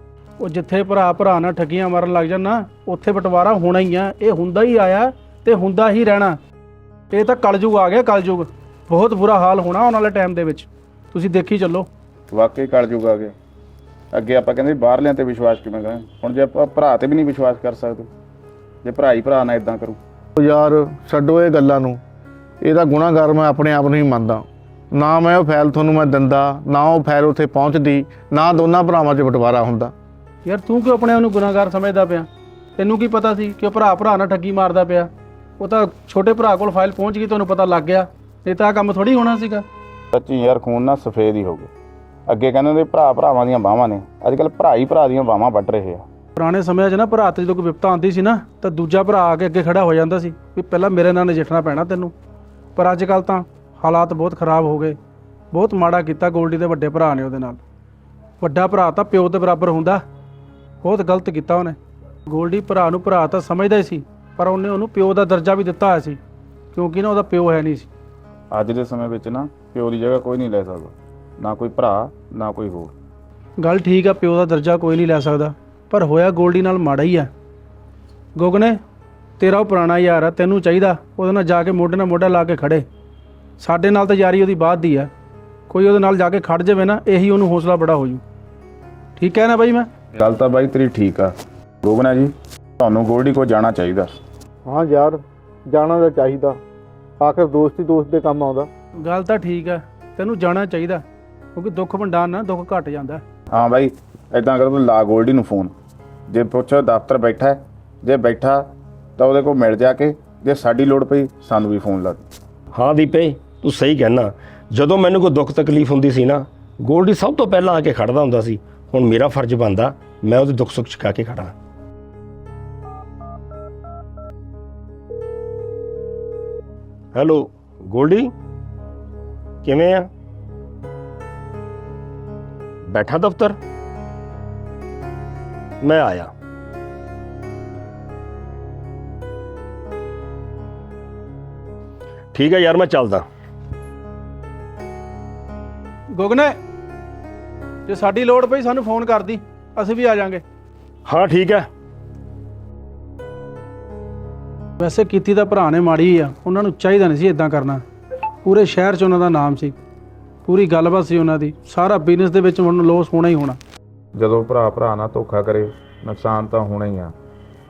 ਉਹ ਜਿੱਥੇ ਭਰਾ ਭਰਾ ਨਾਲ ਠੱਗੀਆਂ ਮਾਰਨ ਲੱਗ ਜਾਣ ਨਾ ਉੱਥੇ ਬਟਵਾਰਾ ਹੋਣਾ ਹੀ ਆ ਇਹ ਹੁੰਦਾ ਹੀ ਆਇਆ ਤੇ ਹੁੰਦਾ ਹੀ ਰਹਿਣਾ। ਇਹ ਤਾਂ ਕਲਯੁਗ ਆ ਗਿਆ ਕਲਯੁਗ। ਬਹੁਤ ਬੁਰਾ ਹਾਲ ਹੋਣਾ ਆਉਣ ਵਾਲੇ ਟਾਈਮ ਦੇ ਵਿੱਚ। ਤੁਸੀਂ ਦੇਖੀ ਚੱਲੋ। ਵਾਕਈ ਕਲਯੁਗ ਆ ਗਿਆ। ਅੱਗੇ ਆਪਾਂ ਕਹਿੰਦੇ ਸੀ ਬਾਹਰਲਿਆਂ ਤੇ ਵਿਸ਼ਵਾਸ ਕਿਵੇਂ ਕਰਾਂ ਹੁਣ ਜੇ ਆਪਾਂ ਭਰਾ ਤੇ ਵੀ ਨਹੀਂ ਵਿਸ਼ਵਾਸ ਕਰ ਸਕਦੇ। ਜੇ ਭਰਾ ਹੀ ਭਰਾ ਨਾਲ ਇਦਾਂ ਕਰੂ। ਉਹ ਯਾਰ ਛੱਡੋ ਇਹ ਗੱਲਾਂ ਨੂੰ। ਇਹਦਾ ਗੁਨਾਹਗਾਰ ਮੈਂ ਆਪਣੇ ਆਪ ਨੂੰ ਹੀ ਮੰਨਦਾ। ਨਾ ਮੈਂ ਉਹ ਫਾਈਲ ਤੁਹਾਨੂੰ ਮੈਂ ਦਿੰਦਾ ਨਾ ਉਹ ਫਾਈਲ ਉੱਥੇ ਪਹੁੰਚਦੀ ਨਾ ਦੋਨਾਂ ਭਰਾਵਾਂ 'ਚ ਬਟਵਾਰਾ ਹੁੰਦਾ। ਯਾਰ ਤੂੰ ਕਿਉਂ ਆਪਣੇ ਆਪ ਨੂੰ ਗੁਨਾਹਗਾਰ ਸਮਝਦਾ ਪਿਆ? ਤੈਨੂੰ ਕੀ ਪਤਾ ਸੀ ਕਿ ਉਹ ਭਰਾ ਭਰਾ ਨਾਲ ਠੱਗੀ ਮਾਰਦਾ ਪਿਆ? ਉਹ ਤਾਂ ਛੋਟੇ ਭਰਾ ਕੋਲ ਫਾਈਲ ਪਹੁੰਚ ਗਈ ਤੁਹਾਨੂੰ ਪਤਾ ਲੱਗ ਗਿਆ। ਇਹ ਤਾਂ ਆਹ ਕੰਮ ਥੋੜੀ ਹੋਣਾ ਸੀਗਾ। ਸੱਚੀ ਯਾਰ ਖੂਨ ਨਾ ਸਫੇਦ ਹੀ ਹੋ ਗਿਆ। ਅੱਗੇ ਕਹਿੰਦੇ ਹੁੰਦੇ ਭਰਾ ਭਰਾਵਾਂ ਦੀਆਂ ਬਾਹਾਂ ਨੇ। ਅੱਜ ਕੱਲ ਭਰਾ ਹੀ ਭਰਾ ਦੀਆਂ ਬਾਹਾਂ ਵੱਢ ਰਹੇ ਆ। ਪੁਰਾਣੇ ਸਮਿਆਂ 'ਚ ਨਾ ਭਰਾ ਤੇ ਜਦੋਂ ਕੋਈ ਵਿਪਤਾ ਆਉਂਦੀ ਸੀ ਨਾ ਤਾਂ ਦੂਜਾ ਭਰਾ ਆ ਕੇ ਅੱਗੇ ਖੜਾ ਹੋ ਜਾਂਦਾ ਸੀ ਵੀ ਪਹਿਲਾਂ ਮੇਰੇ ਨਾਲ ਨਜਿੱਠਣਾ ਪੈਣਾ ਤੈਨੂੰ। ਪਰ ਅੱਜ ਕੱਲ ਤਾਂ ਹਾਲਾਤ ਬਹੁਤ ਖਰਾਬ ਹੋ ਗਏ। ਬਹੁਤ ਮਾੜਾ ਕੀਤਾ ਗੋਲਡੀ ਦੇ ਵੱਡੇ ਭਰਾ ਨੇ ਉਹਦੇ ਨਾਲ। ਵੱਡਾ ਭਰਾ ਤਾਂ ਪਿਓ ਦੇ ਬਰਾਬਰ ਹੁੰਦਾ। ਬਹੁਤ ਗਲਤ ਕੀਤਾ ਉਹਨੇ। ਗੋਲਡੀ ਭਰਾ ਨੂੰ ਭਰਾ ਤਾਂ ਸਮਝਦਾ ਹੀ ਸੀ। ਪਰ ਉਹਨੇ ਉਹਨੂੰ ਪਿਓ ਦਾ ਦਰਜਾ ਵੀ ਦਿੱਤਾ ਹੋਇਆ ਸੀ ਕਿਉਂਕਿ ਨਾ ਉਹਦਾ ਪਿਓ ਹੈ ਨਹੀਂ ਸੀ। ਅੱਜ ਦੇ ਸਮੇਂ ਵਿੱਚ ਨਾ ਪਿਓ ਦੀ ਜਗ੍ਹਾ ਕੋਈ ਨਹੀਂ ਲੈ ਸਕਦਾ ਨਾ ਕੋਈ ਭਰਾ ਨਾ ਕੋਈ ਹੋਰ। ਗੱਲ ਠੀਕ ਆ ਪਿਓ ਦਾ ਦਰਜਾ ਕੋਈ ਨਹੀਂ ਲੈ ਸਕਦਾ ਪਰ ਹੋਇਆ ਗੋਲਡੀ ਨਾਲ ਮਾੜਾ ਹੀ ਆ। ਗੋਗਨੇ ਤੇਰਾ ਉਹ ਪੁਰਾਣਾ ਯਾਰ ਆ ਤੈਨੂੰ ਚਾਹੀਦਾ ਉਹਦੇ ਨਾਲ ਜਾ ਕੇ ਮੋਢੇ ਨਾਲ ਮੋਢਾ ਲਾ ਕੇ ਖੜੇ। ਸਾਡੇ ਨਾਲ ਤਾਂ ਯਾਰੀ ਉਹਦੀ ਬਾਤ ਦੀ ਆ। ਕੋਈ ਉਹਦੇ ਨਾਲ ਜਾ ਕੇ ਖੜ ਜਾਵੇ ਨਾ ਇਹੀ ਉਹਨੂੰ ਹੌਸਲਾ ਬੜਾ ਹੋ ਜੂ ਠੀਕ ਹੈ ਨਾ ਬਾਈ ਮੈਂ? ਗੱਲ ਤਾਂ ਬਾਈ ਤੇਰੀ ਠੀਕ ਆ। ਗੋਗਨਾ ਜੀ ਤੁਹਾਨੂੰ ਗੋਲਡੀ ਕੋ ਜਾਣਾ ਚਾਹੀਦਾ। ਹਾਂ ਯਾਰ ਜਾਣਾ ਤਾਂ ਚਾਹੀਦਾ। ਆਖਰ ਦੋਸਤੀ ਦੋਸਤ ਦੇ ਕੰਮ ਆਉਂਦਾ। ਗੱਲ ਤਾਂ ਠੀਕ ਆ ਤੈਨੂੰ ਜਾਣਾ ਚਾਹੀਦਾ ਕਿਉਂਕਿ ਦੁੱਖ ਵੰਡਾਣ ਨਾਲ ਦੁੱਖ ਘਟ ਜਾਂਦਾ। ਹਾਂ ਬਾਈ ਐਦਾਂ ਕਰ ਤੂੰ ਲਾ ਗੋਲਡੀ ਨੂੰ ਫੋਨ ਜੇ ਪੁੱਛ ਦਫ਼ਤਰ ਬੈਠਾ ਹੈ, ਜੇ ਬੈਠਾ ਤਾਂ ਉਹਦੇ ਕੋਲ ਮਿਲ ਜਾ ਕੇ ਜੇ ਸਾਡੀ ਲੋੜ ਪਈ ਸਾਨੂੰ ਵੀ ਫੋਨ ਲਾ ਦੇ। ਹਾਂ ਦੀਪੇ ਤੂੰ ਸਹੀ ਕਹਿਣਾ। ਜਦੋਂ ਮੈਨੂੰ ਕੋਈ ਦੁੱਖ ਤਕਲੀਫ ਹੁੰਦੀ ਸੀ ਨਾ ਗੋਲਡੀ ਸਭ ਤੋਂ ਪਹਿਲਾਂ ਆ ਕੇ ਖੜਦਾ ਹੁੰਦਾ ਸੀ। ਹੁਣ ਮੇਰਾ ਫਰਜ਼ ਬਣਦਾ ਮੈਂ ਉਹਦੇ ਦੁੱਖ ਸੁੱਖ ਛਕਾ ਕੇ ਖੜਾ। ਹੈਲੋ ਗੋਲਡੀ? ਕਿਵੇਂ ਆ? ਬੈਠਾ ਦਫ਼ਤਰ? ਮੈਂ ਆਇਆ। ਠੀਕ ਹੈ ਯਾਰ ਮੈਂ ਚੱਲਦਾ। ਗੋਗਨੇ ਜੇ ਸਾਡੀ ਲੋੜ ਪਈ ਸਾਨੂੰ ਫੋਨ ਕਰਦੀ। ਅਸੀਂ ਵੀ ਆ ਜਾਾਂਗੇ। ਹਾਂ ਠੀਕ ਹੈ। ਵੈਸੇ ਕੀਤੀ ਤਾਂ ਭਰਾ ਨੇ ਮਾੜੀ ਆ ਉਹਨਾਂ ਨੂੰ ਚਾਹੀਦਾ ਨਹੀਂ ਸੀ ਇਦਾਂ ਕਰਨਾ। ਪੂਰੇ ਸ਼ਹਿਰ 'ਚ ਉਹਨਾਂ ਦਾ ਨਾਮ ਸੀ। ਪੂਰੀ ਗੱਲਬਾਤ ਸੀ ਉਹਨਾਂ ਦੀ। ਸਾਰਾ ਬਿਜ਼ਨਸ ਦੇ ਵਿੱਚ ਹੁਣ ਲੋਸ ਹੋਣਾ ਹੀ ਹੋਣਾ। ਜਦੋਂ ਭਰਾ ਭਰਾ ਨਾਲ ਧੋਖਾ ਕਰੇ ਨੁਕਸਾਨ ਤਾਂ ਹੋਣਾ ਹੀ ਆ।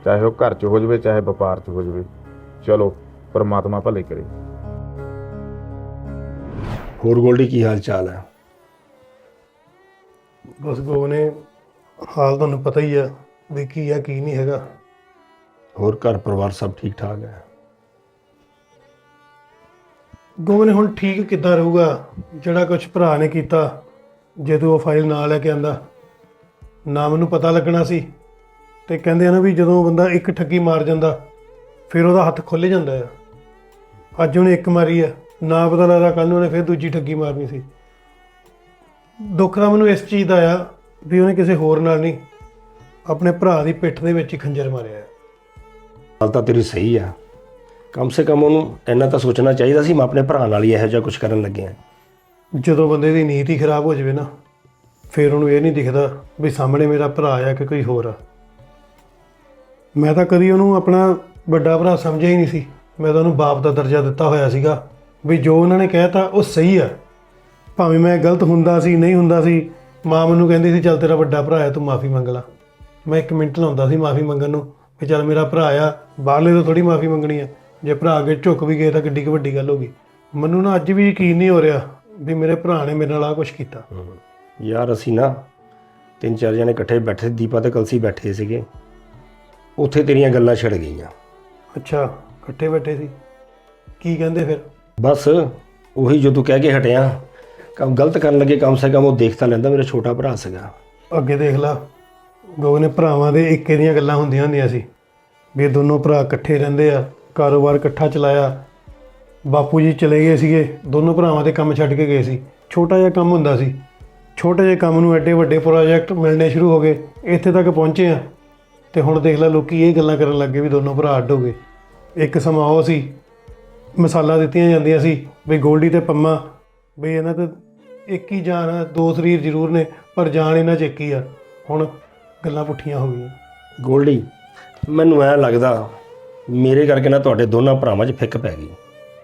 ਚਾਹੇ ਉਹ ਘਰ 'ਚ ਹੋ ਜਵੇ ਚਾਹੇ ਵਪਾਰ 'ਚ ਹੋ ਜਵੇ। ਚਲੋ ਪਰਮਾਤਮਾ ਭਲੇ ਕਰੇ। ਹੋਰ ਗੋਲਡੀ ਕੀ ਹਾਲ ਚਾਲ ਹੈ? ਬਸ ਗੋ ਨੇ ਹਾਲ ਤੁਹਾਨੂੰ ਪਤਾ ਹੀ ਆ ਵੀ ਕੀ ਆ ਕੀ ਨਹੀਂ ਹੈਗਾ। ਹੋਰ ਘਰ ਪਰਿਵਾਰ ਸਭ ਠੀਕ ਠਾਕ ਹੈ? ਗੋ ਨੇ ਹੁਣ ਠੀਕ ਕਿੱਦਾਂ ਰਹੂਗਾ? ਜਿਹੜਾ ਕੁਝ ਭਰਾ ਨੇ ਕੀਤਾ, ਜਦੋਂ ਉਹ ਫਾਈਲ ਨਾ ਲੈ ਕੇ ਆਂਦਾ। ਨਾ ਮੈਨੂੰ ਪਤਾ ਲੱਗਣਾ ਸੀ। ਤੇ ਕਹਿੰਦੇ ਆ ਨਾ ਵੀ ਜਦੋਂ ਬੰਦਾ ਇੱਕ ਠੱਗੀ ਮਾਰ ਜਾਂਦਾ, ਫਿਰ ਉਹਦਾ ਹੱਥ ਖੁੱਲ ਜਾਂਦਾ ਆ। ਅੱਜ ਉਹਨੇ ਇੱਕ ਮਾਰੀ ਆ, ਨਾ ਪਤਾ ਲੱਗਦਾ ਕੱਲ ਨੂੰ ਉਹਨੇ ਫਿਰ ਦੂਜੀ ਠੱਗੀ ਮਾਰਨੀ ਸੀ। ਦੁੱਖ ਤਾਂ ਮੈਨੂੰ ਇਸ ਚੀਜ਼ ਦਾ ਆ ਵੀ ਉਹਨੇ ਕਿਸੇ ਹੋਰ ਨਾਲ ਨਹੀਂ, ਆਪਣੇ ਭਰਾ ਦੀ ਪਿੱਠ ਦੇ ਵਿੱਚ ਹੀ ਖੰਜਰ ਮਾਰਿਆ ਗੱਲ ਤਾਂ ਤੇਰੀ ਸਹੀ ਆ। ਕਮ ਸੇ ਕਮ ਉਹਨੂੰ ਇੰਨਾ ਤਾਂ ਸੋਚਣਾ ਚਾਹੀਦਾ ਸੀ, ਮੈਂ ਆਪਣੇ ਭਰਾ ਨਾਲ ਹੀ ਇਹੋ ਜਿਹਾ ਕੁਝ ਕਰਨ ਲੱਗਿਆ ਜਦੋਂ ਬੰਦੇ ਦੀ ਨੀਤ ਹੀ ਖਰਾਬ ਹੋ ਜਾਵੇ ਨਾ, ਫਿਰ ਉਹਨੂੰ ਇਹ ਨਹੀਂ ਦਿਖਦਾ ਵੀ ਸਾਹਮਣੇ ਮੇਰਾ ਭਰਾ ਆ ਕਿ ਕੋਈ ਹੋਰ ਆ। ਮੈਂ ਤਾਂ ਕਦੀ ਉਹਨੂੰ ਆਪਣਾ ਵੱਡਾ ਭਰਾ ਸਮਝਿਆ ਹੀ ਨਹੀਂ ਸੀ। ਮੈਂ ਤਾਂ ਉਹਨੂੰ ਬਾਪ ਦਾ ਦਰਜਾ ਦਿੱਤਾ ਹੋਇਆ ਸੀਗਾ ਵੀ ਜੋ ਉਹਨਾਂ ਨੇ ਕਹਿਤਾ ਉਹ ਸਹੀ ਆ। ਭਾਵੇਂ ਮੈਂ ਗਲਤ ਹੁੰਦਾ ਸੀ, ਨਹੀਂ ਹੁੰਦਾ ਸੀ, ਮਾਂ ਮੈਨੂੰ ਕਹਿੰਦੀ ਸੀ, ਚੱਲ ਤੇਰਾ ਵੱਡਾ ਭਰਾ ਹੈ ਤੂੰ ਮਾਫੀ ਮੰਗ ਲੈ। ਮੈਂ ਇੱਕ ਮਿੰਟ ਲਾਉਂਦਾ ਸੀ ਮਾਫੀ ਮੰਗਣ ਨੂੰ। ਵੀ ਚੱਲ ਮੇਰਾ ਭਰਾ ਆ ਬਾਹਰਲੇ ਤੋਂ ਥੋੜੀ ਮਾਫੀ ਮੰਗਣੀ ਆ। ਜੇ ਭਰਾ ਅੱਗੇ ਝੁੱਕ ਵੀ ਗਏ ਤਾਂ ਕਿੱਡੀ ਕੁ ਵੱਡੀ ਗੱਲ ਹੋ ਗਈ। ਮੈਨੂੰ ਨਾ ਅੱਜ ਵੀ ਯਕੀਨ ਨਹੀਂ ਹੋ ਰਿਹਾ ਵੀ ਮੇਰੇ ਭਰਾ ਨੇ ਮੇਰੇ ਨਾਲ ਆ ਕੁਝ ਕੀਤਾ। ਯਾਰ ਅਸੀਂ ਨਾ ਤਿੰਨ ਚਾਰ ਜਣੇ ਇਕੱਠੇ ਬੈਠੇ ਦੀਪਾ ਤੇ ਕਲਸੀ ਬੈਠੇ ਸੀਗੇ। ਉੱਥੇ ਤੇਰੀਆਂ ਗੱਲਾਂ ਛਿੜ ਗਈਆਂ। ਅੱਛਾ ਇਕੱਠੇ ਬੈਠੇ ਸੀ। ਕੀ ਕਹਿੰਦੇ ਫਿਰ? ਬਸ ਉਹੀ ਜੋ ਤੂੰ ਕਹਿ ਕੇ ਹਟਿਆ। ਕੰਮ ਗਲਤ ਕਰਨ ਲੱਗੇ ਕਮ ਸੇ ਕਮ ਉਹ ਦੇਖ ਤਾਂ ਲੈਂਦਾ ਮੇਰਾ ਛੋਟਾ ਭਰਾ ਸੀਗਾ। ਅੱਗੇ ਦੇਖ ਲਾ। ਗੋਗ ਭਰਾਵਾਂ ਦੇ ਇੱਕੇ ਦੀਆਂ ਗੱਲਾਂ ਹੁੰਦੀਆਂ ਹੁੰਦੀਆਂ ਸੀ। ਵੀ ਇਹ ਦੋਨੋਂ ਭਰਾ ਇਕੱਠੇ ਰਹਿੰਦੇ ਆ, ਕਾਰੋਬਾਰ ਇਕੱਠਾ ਚਲਾਇਆ। ਬਾਪੂ ਜੀ ਚਲੇ ਗਏ ਸੀਗੇ, ਦੋਨੋਂ ਭਰਾਵਾਂ ਦੇ ਕੰਮ ਛੱਡ ਕੇ ਗਏ ਸੀ। ਛੋਟਾ ਜਿਹਾ ਕੰਮ ਹੁੰਦਾ ਸੀ। ਛੋਟੇ ਜਿਹੇ ਕੰਮ ਨੂੰ ਐਡੇ ਵੱਡੇ ਪ੍ਰੋਜੈਕਟ ਮਿਲਣੇ ਸ਼ੁਰੂ ਹੋ ਗਏ। ਇੱਥੇ ਤੱਕ ਪਹੁੰਚੇ ਆ। ਤੇ ਹੁਣ ਦੇਖ ਲੈ ਲੋਕੀ ਇਹ ਗੱਲਾਂ ਕਰਨ ਲੱਗੇ ਵੀ ਦੋਨੋਂ ਭਰਾ ਅੱਡ ਹੋ ਗਏ। ਇੱਕ ਸਮਾਂ ਉਹ ਸੀ, ਮਸਾਲਾ ਦਿੱਤੀਆਂ ਜਾਂਦੀਆਂ ਸੀ ਵੀ ਗੋਲਡੀ ਤੇ ਪੰਮਾ, ਵੀ ਇਹਨਾਂ ਤੇ ਇੱਕ ਹੀ ਜਾਨ ਆ, ਦੋ ਸਰੀਰ ਜ਼ਰੂਰ ਨੇ, ਪਰ ਜਾਨ ਇਹਨਾਂ 'ਚ ਇੱਕ ਹੀ ਆ। ਹੁਣ ਗੱਲਾਂ ਪੁੱਠੀਆਂ ਹੋ ਗਈਆਂ। ਗੋਲਡੀ ਮੈਨੂੰ ਐ ਲੱਗਦਾ ਮੇਰੇ ਕਰਕੇ ਨਾ ਤੁਹਾਡੇ ਦੋਨਾਂ ਭਰਾਵਾਂ 'ਚ ਫਿੱਕ ਪੈ ਗਈ।